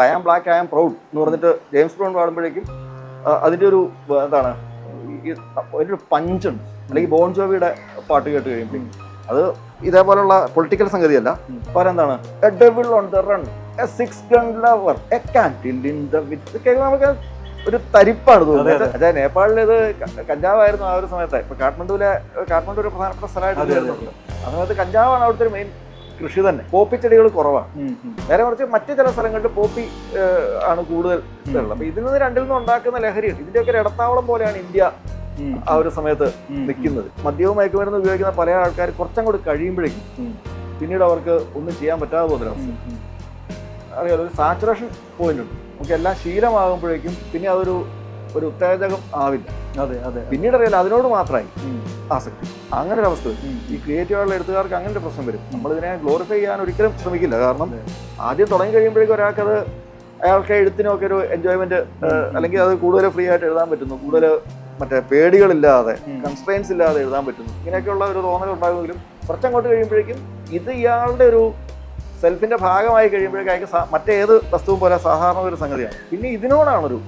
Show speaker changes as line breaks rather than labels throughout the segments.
I am black I am proud എന്ന് പറഞ്ഞിട്ട് James brown പാടുമ്പോഴേക്കും അതിന്റെ ഒരു എന്താണ് അതിന്റെ ഒരു പഞ്ചുണ്ട് അല്ലെങ്കിൽ ബോൺജോവിയുടെ പാട്ട് കേട്ട് കഴിയുമ്പോൾ അത് ഇതേപോലുള്ള പൊളിറ്റിക്കൽ സംഗതിയല്ല. എന്താണ് a devil on the run a six gun lover a in the wind കേൾക്കുമ്പോൾ നമുക്ക് ഒരു തരിപ്പാണ് തോന്നുന്നത്. അതായത് നേപ്പാളിൽ ഇത് കഞ്ചാവായിരുന്നു ആ ഒരു സമയത്ത്. ഇപ്പൊ കാഠ്മണ്ഡുവിലെ കാഠ്മണ്ഡു ഒരു പ്രധാനപ്പെട്ട സ്ഥലമായിട്ട് ആ സമയത്ത് കഞ്ചാവാണ് അവിടുത്തെ ഒരു മെയിൻ കൃഷി തന്നെ. പോപ്പി ചെടികൾ കുറവാണ്. നേരെ മറിച്ച് മറ്റു ചില സ്ഥലങ്ങളിൽ പോപ്പി ആണ് കൂടുതൽ ഉള്ളത്. അപ്പൊ ഇതിൽ നിന്ന് രണ്ടിൽ നിന്ന് ഉണ്ടാക്കുന്ന ലഹരിയുണ്ട് ഇതിന്റെയൊക്കെ ഒരു ഇടത്താവളം പോലെയാണ് ഇന്ത്യ ആ ഒരു സമയത്ത് നിൽക്കുന്നത്. മദ്യവും മയക്കുമരുന്ന് ഉപയോഗിക്കുന്ന പല ആൾക്കാർ കുറച്ചും കൂടി
കഴിയുമ്പോഴേക്കും
പിന്നീട് അവർക്ക് ഒന്നും ചെയ്യാൻ പറ്റാതെ
പോകുന്ന.
അറിയാലോ ഒരു സാച്ചുറേഷൻ പോയിന്റ് ഉണ്ട്. നമുക്ക് എല്ലാം ശീലമാകുമ്പോഴേക്കും പിന്നെ അതൊരു ഒരു ഉത്തേജകം ആവില്ല.
അതെ അതെ
പിന്നീട് അറിയാലോ അതിനോട് മാത്രമായി ആസക്തി. അങ്ങനെ ഒരു അവസ്ഥ ഈ ക്രിയേറ്റീവ് ആയിട്ടുള്ള എഴുത്തുകാർക്ക് അങ്ങനെ ഒരു പ്രശ്നം വരും. നമ്മൾ ഇതിനെ ഗ്ലോറിഫൈ ചെയ്യാൻ ഒരിക്കലും ശ്രമിക്കില്ല. കാരണം ആദ്യം തുടങ്ങി കഴിയുമ്പോഴേക്കും ഒരാൾക്കത് അയാൾക്ക് എഴുത്തിനൊക്കെ ഒരു എൻജോയ്മെന്റ് അല്ലെങ്കിൽ അത് കൂടുതൽ ഫ്രീ ആയിട്ട് എഴുതാൻ പറ്റുന്നു. കൂടുതൽ മറ്റേ പേടികളില്ലാതെ. കൺസ്ട്രെയിൻസ് ഇല്ലാതെ എഴുതാൻ പറ്റുന്നു. ഇങ്ങനെയൊക്കെയുള്ള ഒരു തോന്നൽ ഉണ്ടാകുമെങ്കിലും കുറച്ചങ്ങോട്ട് കഴിയുമ്പോഴേക്കും ഇത് ഇയാളുടെ ഒരു സെൽഫിന്റെ ഭാഗമായി കഴിയുമ്പോഴേക്കും അയാൾക്ക് മറ്റേത് വസ്തുവും പോലെ സാധാരണ ഒരു സംഗതിയാണ്. പിന്നെ ഇതിനോടാണ് ഒരു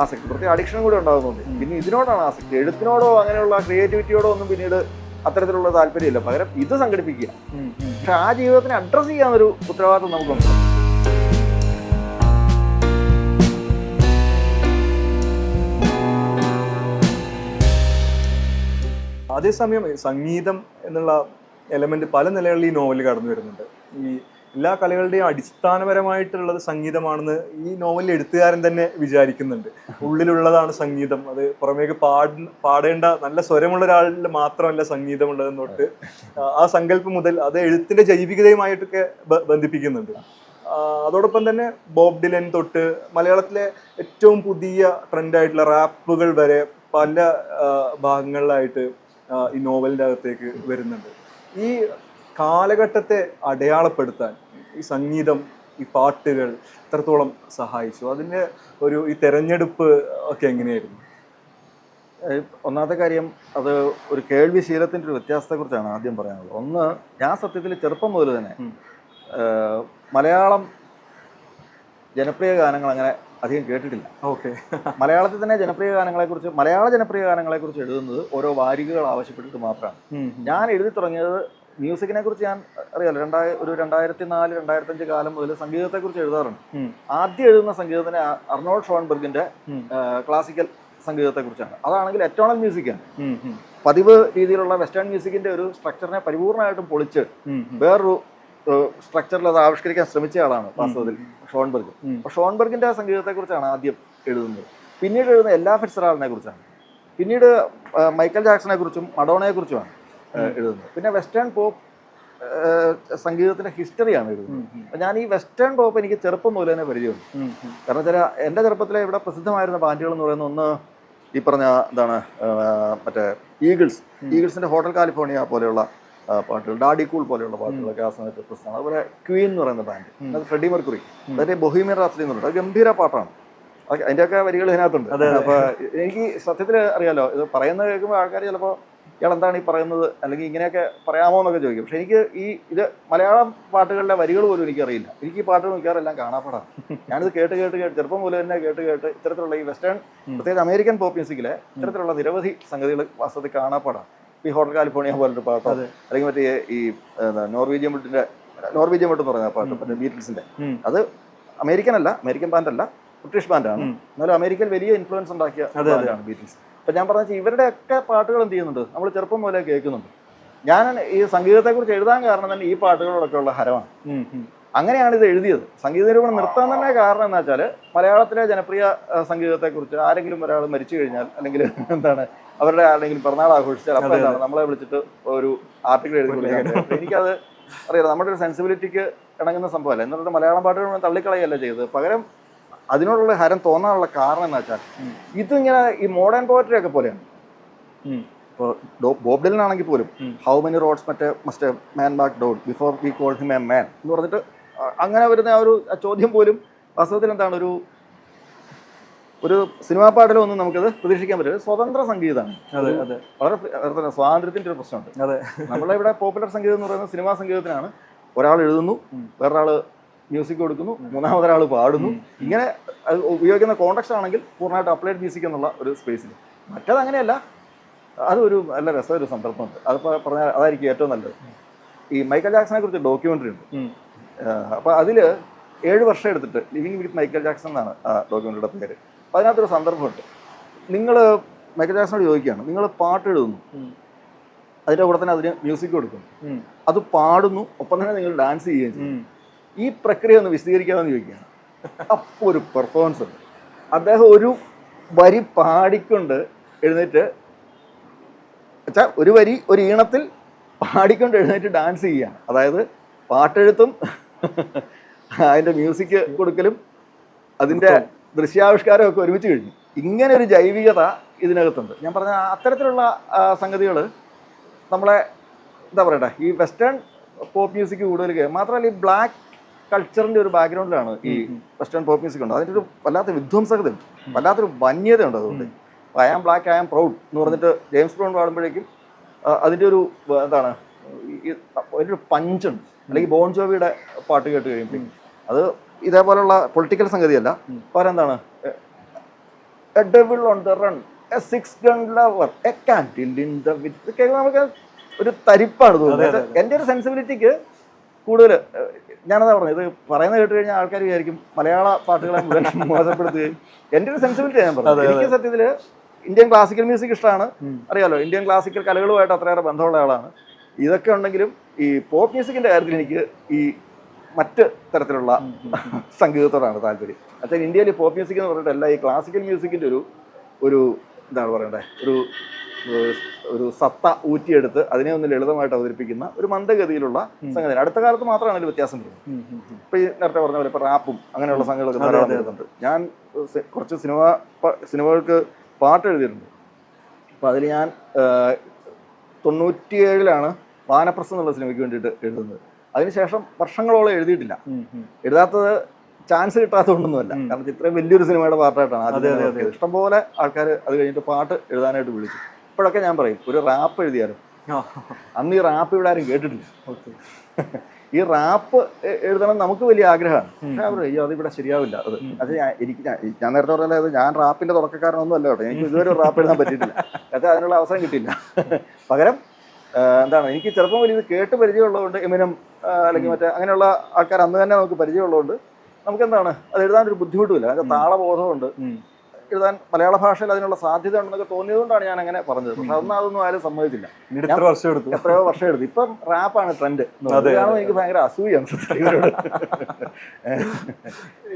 ആസക്തി. പ്രത്യേക അഡിക്ഷനും കൂടി ഉണ്ടാകുന്നുണ്ട്. പിന്നെ ഇതിനോടാണ് ആസക്തി. എഴുത്തിനോടോ അങ്ങനെയുള്ള ക്രിയേറ്റിവിറ്റിയോടോ ഒന്നും പിന്നീട് അത്തരത്തിലുള്ള താല്പര്യമില്ല. പകരം ഇത് സംഘടിപ്പിക്കുക. പക്ഷെ ആ ജീവിതത്തിനെ അഡ്രസ്സ് ചെയ്യാനൊരു ഉത്തരവാദിത്വം നമുക്കുണ്ട്.
അതേസമയം സംഗീതം എന്നുള്ള എലമെന്റ് പല നിലകളിൽ ഈ നോവലിൽ കടന്നു വരുന്നുണ്ട് ഈ എല്ലാ കലകളുടെയും അടിസ്ഥാനപരമായിട്ടുള്ളത് സംഗീതമാണെന്ന് ഈ നോവലിൽ എഴുത്തുകാരൻ തന്നെ വിചാരിക്കുന്നുണ്ട്. ഉള്ളിലുള്ളതാണ് സംഗീതം. അത് പുറമേക്ക് പാട പാടേണ്ട നല്ല സ്വരമുള്ള ഒരാളിൽ മാത്രമല്ല സംഗീതമുള്ളതെന്ന് തൊട്ട് ആ, സങ്കല്പം മുതൽ അത് എഴുത്തിന്റെ ജൈവികതയുമായിട്ടൊക്കെ ബന്ധിപ്പിക്കുന്നുണ്ട്. അതോടൊപ്പം തന്നെ ബോബ് ഡിലൻ തൊട്ട് മലയാളത്തിലെ ഏറ്റവും പുതിയ ട്രെൻഡായിട്ടുള്ള റാപ്പുകൾ വരെ പല ഭാഗങ്ങളിലായിട്ട് ഈ നോവലിന്റെ അകത്തേക്ക് വരുന്നുണ്ട്. ഈ കാലഘട്ടത്തെ അടയാളപ്പെടുത്താൻ ഈ സംഗീതം ഈ പാട്ടുകൾ എത്രത്തോളം സഹായിച്ചു? അതിന്റെ ഒരു ഈ തെരഞ്ഞെടുപ്പ് ഒക്കെ എങ്ങനെയായിരുന്നു?
ഒന്നാമത്തെ കാര്യം അത് ഒരു കേൾവി ശീലത്തിന്റെ ഒരു വ്യത്യാസത്തെക്കുറിച്ചാണ് ആദ്യം പറയാനുള്ളത്. ഒന്ന് ഞാൻ സത്യത്തിൽ ചെറുപ്പം മുതൽ തന്നെ മലയാളം ജനപ്രിയ ഗാനങ്ങൾ അങ്ങനെ അധികം കേട്ടിട്ടില്ല.
ഓക്കെ.
മലയാളത്തിൽ തന്നെ ജനപ്രിയ ഗാനങ്ങളെക്കുറിച്ച് മലയാള ജനപ്രിയ ഗാനങ്ങളെക്കുറിച്ച് എഴുതുന്നത് ഓരോ വാരികകൾ ആവശ്യപ്പെട്ടിട്ട് മാത്രമാണ്. ഞാൻ എഴുതി തുടങ്ങിയത് മ്യൂസിക്കിനെ കുറിച്ച് ഞാൻ അറിയാലോ. രണ്ടായ ഒരു രണ്ടായിരത്തി നാല് രണ്ടായിരത്തഞ്ച് കാലം മുതൽ സംഗീതത്തെ കുറിച്ച് എഴുതാറുണ്ട്. ആദ്യം എഴുതുന്ന സംഗീതത്തിന് അർണോൾഡ് ഷോൺബർഗിന്റെ ക്ലാസിക്കൽ സംഗീതത്തെ കുറിച്ചാണ്. അതാണെങ്കിൽ എറ്റോണൽ മ്യൂസിക്കാണ്. പതിവ് രീതിയിലുള്ള വെസ്റ്റേൺ മ്യൂസിക്കിന്റെ ഒരു സ്ട്രക്ചറിനെ പരിപൂർണമായിട്ടും പൊളിച്ച് വേറൊരു സ്ട്രക്ചറിൽ അത് ആവിഷ്കരിക്കാൻ ശ്രമിച്ച ആളാണ് വാസ്തവത്തിൽ ഷോൺബർഗ്. അപ്പൊ ഷോൺബർഗിന്റെ സംഗീതത്തെക്കുറിച്ചാണ് ആദ്യം എഴുതുന്നത്. പിന്നീട് എഴുതുന്ന എല്ലാ ഫിറ്റ്സറാളിനെ കുറിച്ചാണ്. പിന്നീട് മൈക്കൽ ജാക്സനെ കുറിച്ചും മഡോണയെ കുറിച്ചുമാണ്. എഴുതുന്നത്. പിന്നെ വെസ്റ്റേൺ പോപ്പ് സംഗീതത്തിന്റെ ഹിസ്റ്ററിയാണ് എഴുതുന്നത്. ഞാൻ ഈ വെസ്റ്റേൺ പോപ്പ് എനിക്ക് ചെറുപ്പം മുതൽ തന്നെ പരിചയമുണ്ട്. കാരണം ചില എന്റെ ചെറുപ്പത്തിലെ ഇവിടെ പ്രസിദ്ധമായിരുന്ന ബാൻഡുകൾ എന്ന് പറയുന്ന ഒന്ന് ഈ പറഞ്ഞ എന്താണ് മറ്റേ ഈഗിൾസ്. ഈഗിൾസിന്റെ ഹോട്ടൽ കാലിഫോർണിയ പോലെയുള്ള പാട്ടുകൾ ഡാഡി കൂൾ പോലെയുള്ള പാട്ടുകളൊക്കെ ആ സമയത്ത് പ്രസിദ്ധമാണ്. അതുപോലെ ക്വീൻ എന്ന് പറയുന്ന ബാൻഡ്. അത് ഫ്രെഡി മെർക്കുറി. അതായത് ബൊഹീമിയൻ റാപ്സഡി എന്ന് പറയുന്നത് ഗംഭീര പാട്ടാണ്. അതിന്റെയൊക്കെ അതിന്റെയൊക്കെ വരികൾ ഇതിനകത്തുണ്ട്. അപ്പോൾ എനിക്ക് സത്യത്തിൽ അറിയാലോ ഇത് പറയുന്നത് കേൾക്കുമ്പോൾ ആൾക്കാർ ചിലപ്പോൾ ഇയാൾ എന്താണ് ഈ പറയുന്നത്? അല്ലെങ്കിൽ ഇങ്ങനെയൊക്കെ പറയാമോ എന്നൊക്കെ ചോദിക്കും. പക്ഷെ എനിക്ക് ഈ ഇത് മലയാളം പാട്ടുകളുടെ വരികൾ പോലും എനിക്കറിയില്ല. എനിക്ക് ഈ പാട്ടുകൾ മിക്കവാറെല്ലാം കാണാപ്പാടാണ്. ഞാനിത് കേട്ട് കേട്ട് കേട്ട് ചെറുപ്പം മുതൽ തന്നെ കേട്ട് കേട്ട് ഇത്തരത്തിലുള്ള ഈ വെസ്റ്റേൺ പ്രത്യേകിച്ച് അമേരിക്കൻ പോപ്പ് മ്യൂസിക്കിലെ ഇത്തരത്തിലുള്ള നിരവധി സംഗതികൾ വാസ്തവത്തിൽ കാണാപ്പാടാണ്. ഈ ഹോട്ടൽ കാലിഫോർണിയ പോലൊരു പാട്ടോ അല്ലെങ്കിൽ മറ്റേ ഈ നോർവീജിയൻ വിട്ടിന്റെ നോർവീജിയൻ വിട്ട് എന്ന് പറയുന്ന ആ പാട്ട് മറ്റേ ബീറ്റിൽസിന്റെ. അത് അമേരിക്കൻ അല്ല അമേരിക്കൻ ബാൻഡ് അല്ല ബ്രിട്ടീഷ് ബാൻഡാണ്. എന്നാലും അമേരിക്കയിൽ വലിയ ഇൻഫ്ലുവൻസ് ഉണ്ടാക്കിയ. ബീറ്റിൽസ്. അപ്പൊ ഞാൻ പറഞ്ഞ ഇവരുടെ ഒക്കെ പാട്ടുകൾ എന്ത് ചെയ്യുന്നുണ്ട്? നമ്മൾ ചെറുപ്പം മുതലേ കേൾക്കുന്നുണ്ട്. ഞാൻ ഈ സംഗീതത്തെക്കുറിച്ച് എഴുതാൻ കാരണം തന്നെ ഈ പാട്ടുകളോടൊക്കെ ഉള്ള ഹരമാണ് അങ്ങനെയാണ് ഇത് എഴുതിയത്. സംഗീത നിരൂപണം നിർത്താൻ തന്നെ കാരണം എന്ന് വെച്ചാൽ മലയാളത്തിലെ ജനപ്രിയ സംഗീതത്തെക്കുറിച്ച് ആരെങ്കിലും ഒരാൾ മരിച്ചു കഴിഞ്ഞാൽ അല്ലെങ്കിൽ എന്താണ് അവരുടെ ആരെങ്കിലും പിറന്നാൾ ആഘോഷിച്ചാൽ അപ്പോൾ എന്താണ് നമ്മളെ വിളിച്ചിട്ട് ഒരു ആർട്ടിക്കിൾ എഴുതി കൊടുക്കാൻ എനിക്കത് അറിയാം നമ്മുടെ ഒരു സെൻസിബിലിറ്റിക്ക് ഇണങ്ങുന്ന സംഭവമല്ല. എന്നിട്ട് മലയാളം പാട്ടുകൾ തള്ളിക്കളയല്ല ചെയ്തത്? പകരം അതിനോടുള്ള ഹരം തോന്നാനുള്ള കാരണം എന്ന് വെച്ചാൽ
ഇത്
ഇതിങ്ങനെ ഈ മോഡേൺ പോയട്രി ഒക്കെ പോലെയാണ് ഇപ്പോൾ ബോബ് പോലും ഹൗ മെനി റോഡ്സ് മറ്റേ must man back down before we call him a man എന്ന് പറഞ്ഞിട്ട് അങ്ങനെ വരുന്ന ആ ഒരു ചോദ്യം പോലും വാസ്തവത്തിൽ എന്താണ് ഒരു ഒരു സിനിമാ പാട്ടിലോ ഒന്നും നമുക്കത് പ്രതീക്ഷിക്കാൻ പറ്റില്ല. സ്വതന്ത്ര സംഗീതമാണ്.
അതെ അതെ.
വളരെ സ്വാതന്ത്ര്യത്തിന്റെ ഒരു പ്രശ്നമുണ്ട്.
അതെ.
നമ്മളെ ഇവിടെ പോപ്പുലർ സംഗീതം എന്ന് പറയുന്നത് സിനിമാ സംഗീതത്തിനാണ്. ഒരാൾ എഴുതുന്നു. വേറൊരാൾ മ്യൂസിക് കൊടുക്കുന്നു മൂന്നാമതൊരാൾ പാടുന്നു. ഇങ്ങനെ ഉപയോഗിക്കുന്ന കോണ്ടക്സ്റ്റ് ആണെങ്കിൽ പൂർണമായിട്ട് അപ്ലൈഡ് മ്യൂസിക് എന്നുള്ള ഒരു സ്പേസിൽ മറ്റത് അങ്ങനെയല്ല. അതൊരു നല്ല രസം ഒരു സന്ദർഭമുണ്ട്. അത് പറഞ്ഞാൽ അതായിരിക്കും ഏറ്റവും നല്ലത്. ഈ മൈക്കൽ ജാക്സനെ കുറിച്ച് ഡോക്യുമെന്ററി ഉണ്ട്. അപ്പോൾ അതിൽ ഏഴ് വർഷം എടുത്തിട്ട് ലിവിങ് വിത്ത് മൈക്കൽ ജാക്സൺ എന്നാണ് ആ ഡോക്യുമെന്ററിയുടെ പേര്. അപ്പോൾ അതിനകത്തൊരു സന്ദർഭമുണ്ട്. നിങ്ങൾ മൈക്കൽ ജാക്സനോട് ചോദിക്കുകയാണ് നിങ്ങൾ പാട്ട് എഴുതുന്നു. അതിന്റെ കൂടെ തന്നെ അതിന് മ്യൂസിക് കൊടുക്കുന്നു. അത് പാടുന്നു ഒപ്പം തന്നെ നിങ്ങൾ ഡാൻസ് ചെയ്യുകയും ചെയ്യും. ഈ പ്രക്രിയ ഒന്ന് വിശദീകരിക്കാമെന്ന് ചോദിക്കുകയാണ്. അപ്പോൾ ഒരു പെർഫോമൻസ് ഉണ്ട്. അദ്ദേഹം ഒരു വരി പാടിക്കൊണ്ട് എഴുന്നേറ്റ് വെച്ചാൽ ഒരു വരി ഒരു ഈണത്തിൽ പാടിക്കൊണ്ട് എഴുന്നേറ്റ് ഡാൻസ് ചെയ്യുകയാണ്. അതായത് പാട്ടെഴുത്തും അതിന്റെ മ്യൂസിക് കൊടുക്കലും അതിന്റെ ദൃശ്യാവിഷ്കാരം ഒക്കെ ഒരുമിച്ച് കഴിഞ്ഞു. ഇങ്ങനെ ഒരു ജൈവികത ഇതിനകത്തുണ്ട്. ഞാൻ പറഞ്ഞ അത്തരത്തിലുള്ള സംഗതികൾ നമ്മളെ എന്താ പറയട്ടെ ഈ വെസ്റ്റേൺ പോപ്പ് മ്യൂസിക് കൂടുതൽ മാത്രമല്ല ഈ ബ്ലാക്ക് കൾച്ചറിന്റെ ഒരു ബാക്ക്ഗ്രൗണ്ടിലാണ് ഈ വെസ്റ്റേൺ പോപ്പ് മ്യൂസിക് ഉണ്ട് അതിന്റെ ഒരു വല്ലാത്ത വിധ്വംസകതയുണ്ട് വല്ലാത്തൊരു വന്യതയുണ്ട് അതുകൊണ്ട്. I am black I am proud എന്ന് പറഞ്ഞിട്ട് ജെയിംസ് ബ്രൗൺ പാടുമ്പോഴേക്കും അതിന്റെ ഒരു എന്താണ് അതിന്റെ ഒരു പഞ്ചുണ്ട് അല്ലെങ്കിൽ ബോൺ ജോവിയുടെ പാട്ട് കേട്ട് കഴിയുമ്പോൾ അത് ഇതേപോലുള്ള പൊളിറ്റിക്കൽ സംഗതിയല്ല. പകരം എന്താണ് a devil on the run a six gun lover a candle in the wind നമുക്ക് ഒരു തരിപ്പാണ് തോന്നുന്നത്. എന്റെ ഒരു സെൻസിബിലിറ്റിക്ക് കൂടുതൽ ഞാനതാ പറഞ്ഞത് ഇത് പറയുന്നത് കേട്ട് കഴിഞ്ഞാൽ ആൾക്കാർ വിചാരിക്കും മലയാള പാട്ടുകളെ മുഴുവൻ മോശപ്പെടുത്തുകയും എന്റെ ഒരു സെൻസിബിലിറ്റി ഞാൻ പറഞ്ഞത്. എനിക്ക് സത്യത്തിൽ ഇന്ത്യൻ ക്ലാസിക്കൽ മ്യൂസിക് ഇഷ്ടമാണ് അറിയാലോ ഇന്ത്യൻ ക്ലാസിക്കൽ കലകളുമായിട്ട് അത്രയേറെ ബന്ധമുള്ള ആളാണ്. ഇതൊക്കെ ഉണ്ടെങ്കിലും ഈ പോപ്പ് മ്യൂസിക്കിന്റെ കാര്യത്തിൽ എനിക്ക് ഈ മറ്റ് തരത്തിലുള്ള സംഗീതത്തോടാണ് താല്പര്യം. അച്ഛൻ ഇന്ത്യയിൽ പോപ്പ് മ്യൂസിക് എന്ന് പറഞ്ഞിട്ടല്ല ഈ ക്ലാസിക്കൽ മ്യൂസിക്കിന്റെ ഒരു ഒരു എന്താണ് പറയണ്ടേ ഒരു ഒരു- സത്ത ഊറ്റിയെടുത്ത് അതിനെ ഒന്ന് ലളിതമായിട്ട് അവതരിപ്പിക്കുന്ന ഒരു മന്ദഗതിയിലുള്ള സംഗതി അടുത്ത കാലത്ത് മാത്രമാണ് അതിൽ വ്യത്യാസം വരുന്നത്. ഇപ്പൊ ഈ നേരത്തെ പറഞ്ഞ പോലെ ഇപ്പൊ റാപ്പും അങ്ങനെയുള്ള സംഗതികളൊക്കെ
അതെ,
ധാരാളം വരുന്നുണ്ട്. ഞാൻ കുറച്ച് സിനിമ സിനിമകൾക്ക് പാട്ട് എഴുതിയിട്ടുണ്ട്. അപ്പൊ അതിൽ ഞാൻ തൊണ്ണൂറ്റിയേഴിലാണ് വാനപ്രസം എന്നുള്ള സിനിമയ്ക്ക് വേണ്ടിയിട്ട് എഴുതുന്നത്. അതിനുശേഷം വർഷങ്ങളോളം എഴുതിയിട്ടില്ല. എഴുതാത്തത് ചാൻസ് കിട്ടാത്തതുകൊണ്ടൊന്നുമല്ല. കാരണം ഇത്രയും വലിയൊരു സിനിമയുടെ പാർട്ടായിട്ടാണ് ഇഷ്ടംപോലെ ആൾക്കാർ അത് കഴിഞ്ഞിട്ട് പാട്ട് എഴുതാനായിട്ട് വിളിച്ചു. ഇപ്പോഴൊക്കെ ഞാൻ പറയും ഒരു റാപ്പ് എഴുതിയാലും. അന്ന് ഈ റാപ്പ് ഇവിടെ ആരും കേട്ടിട്ടില്ല. ഈ റാപ്പ് എഴുതണം നമുക്ക് വലിയ ആഗ്രഹമാണ്. പക്ഷെ അവർ അയ്യോ അതിവിടെ ശരിയാവില്ല. അത് അത് ഞാൻ- എനിക്ക് ഞാൻ- ഞാൻ നേരത്തെ പറഞ്ഞാൽ അത് ഞാൻ റാപ്പിന്റെ തുടക്കക്കാരനൊന്നും അല്ല കേട്ടോ. എനിക്ക് ഇതുവരെ റാപ്പ് എഴുതാൻ പറ്റിയിട്ടില്ല. അത് അതിനുള്ള അവസരം കിട്ടിയില്ല. പകരം എന്താണ് എനിക്ക് ചെറുപ്പം വലിയ ഇത് കേട്ട് പരിചയമുള്ളതുകൊണ്ട് എമിനം അല്ലെങ്കിൽ മറ്റേ അങ്ങനെയുള്ള ആൾക്കാർ അന്ന് തന്നെ നമുക്ക് പരിചയമുള്ളതുകൊണ്ട് നമുക്ക് എന്താണ് അത് എഴുതാൻ ഒരു ബുദ്ധിമുട്ടുമില്ല. താളബോധമുണ്ട്. എഴുതാൻ മലയാള ഭാഷയിൽ അതിനുള്ള സാധ്യത ഉണ്ടെന്നൊക്കെ തോന്നിയതുകൊണ്ടാണ് ഞാൻ അങ്ങനെ പറഞ്ഞത്. പക്ഷെ അതൊന്നും അതൊന്നും ആരും സമ്മതിച്ചില്ല.
എത്ര വർഷം എടുത്തു?
എത്രയോ വർഷം എടുത്തു. ഇപ്പം റാപ്പാണ് ട്രെൻഡ് അതാണ് എനിക്ക് ഭയങ്കര അസൂയാണ്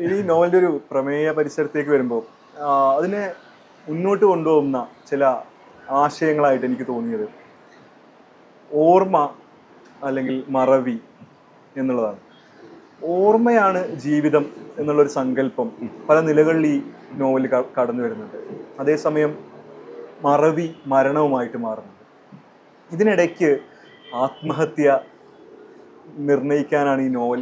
ഈ നോവലിന്റെ ഒരു പ്രമേയ പരിസരത്തേക്ക് വരുമ്പോൾ അതിനെ മുന്നോട്ട് കൊണ്ടുപോകുന്ന ചില ആശയങ്ങളായിട്ട് എനിക്ക് തോന്നിയത് ഓർമ്മ അല്ലെങ്കിൽ മറവി എന്നുള്ളതാണ്. ഓർമ്മയാണ് ജീവിതം എന്നുള്ളൊരു സങ്കല്പം പല നിലകളിൽ ഈ നോവലിൽ കടന്നു വരുന്നുണ്ട്. അതേസമയം മറവി മരണവുമായിട്ട് മാറുന്നുണ്ട്. ഇതിനിടയ്ക്ക് ആത്മഹത്യ നിർണയിക്കാനാണ് ഈ നോവൽ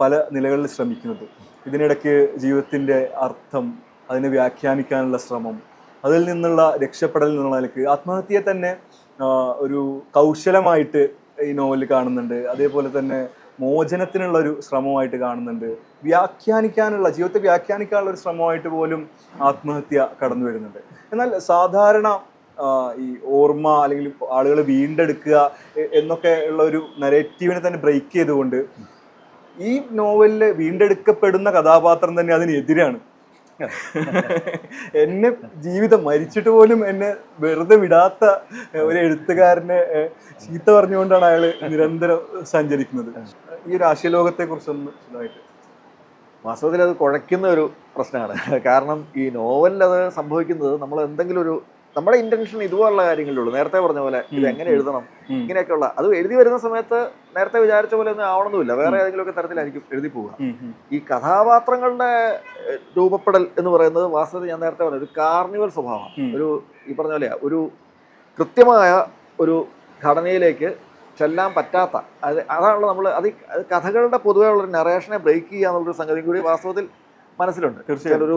പല നിലകളിൽ ശ്രമിക്കുന്നത്. ഇതിനിടയ്ക്ക് ജീവിതത്തിന്റെ അർത്ഥം അതിനെ വ്യാഖ്യാനിക്കാനുള്ള ശ്രമം അതിൽ നിന്നുള്ള രക്ഷപ്പെടൽ എന്നുള്ള നിലയ്ക്ക് ആത്മഹത്യയെ തന്നെ ഒരു കൗശലമായിട്ട് ഈ നോവൽ കാണുന്നുണ്ട്. അതേപോലെ തന്നെ മോചനത്തിനുള്ള ഒരു ശ്രമമായിട്ട് കാണുന്നുണ്ട്. വ്യാഖ്യാനിക്കാനുള്ള ജീവിതത്തെ വ്യാഖ്യാനിക്കാനുള്ള ഒരു ശ്രമമായിട്ട് പോലും ആത്മഹത്യ കടന്നു വരുന്നുണ്ട്. എന്നാൽ സാധാരണ ഈ ഓർമ്മ അല്ലെങ്കിൽ ആളുകൾ വീണ്ടെടുക്കുക എന്നൊക്കെ ഉള്ള ഒരു നരേറ്റീവിനെ തന്നെ ബ്രേക്ക് ചെയ്തുകൊണ്ട് ഈ നോവലിൽ വീണ്ടെടുക്കപ്പെടുന്ന കഥാപാത്രം തന്നെ അതിനെതിരാണ്. എന്നെ ജീവിതം മരിച്ചിട്ട് പോലും എന്നെ വെറുതെ വിടാത്ത ഒരു എഴുത്തുകാരനെ ചീത്ത പറഞ്ഞുകൊണ്ടാണ് അയാൾ നിരന്തരം സഞ്ചരിക്കുന്നത്. ഈ ഒരു ആശയലോകത്തെ കുറിച്ചൊന്ന് ഇതായിട്ട്.
വാസ്തവത്തിൽ അത് കുഴയ്ക്കുന്ന ഒരു പ്രശ്നമാണ്. കാരണം ഈ നോവലിൽ അത് സംഭവിക്കുന്നത് നമ്മൾ എന്തെങ്കിലും ഒരു നമ്മുടെ ഇന്റൻഷൻ ഇതുപോലുള്ള കാര്യങ്ങളിലുള്ളൂ നേരത്തെ പറഞ്ഞ പോലെ ഇത് എങ്ങനെ എഴുതണം. ഇങ്ങനെയൊക്കെയുള്ള അത് എഴുതി വരുന്ന സമയത്ത് നേരത്തെ വിചാരിച്ച പോലെ ഒന്നും ആവണമെന്നില്ല വേറെ ഏതെങ്കിലുമൊക്കെ തരത്തിലായിരിക്കും എഴുതി പോവുക. ഈ കഥാപാത്രങ്ങളുടെ രൂപപ്പെടൽ എന്ന് പറയുന്നത് വാസ്തവത്തിൽ ഞാൻ നേരത്തെ പറഞ്ഞു ഒരു കാർണിവൽ സ്വഭാവമാണ്. ഒരു ഈ പറഞ്ഞ പോലെ ഒരു കൃത്യമായ ഒരു ഘടനയിലേക്ക് ചെല്ലാൻ പറ്റാത്ത. അത് അതാണല്ലോ നമ്മൾ അത് കഥകളുടെ പൊതുവേ ഉള്ളൊരു നറേഷനെ ബ്രേക്ക് ചെയ്യുക എന്നുള്ളൊരു സംഗതി കൂടി വാസ്തവത്തിൽ മനസ്സിലുണ്ട്.
തീർച്ചയായും.
ഒരു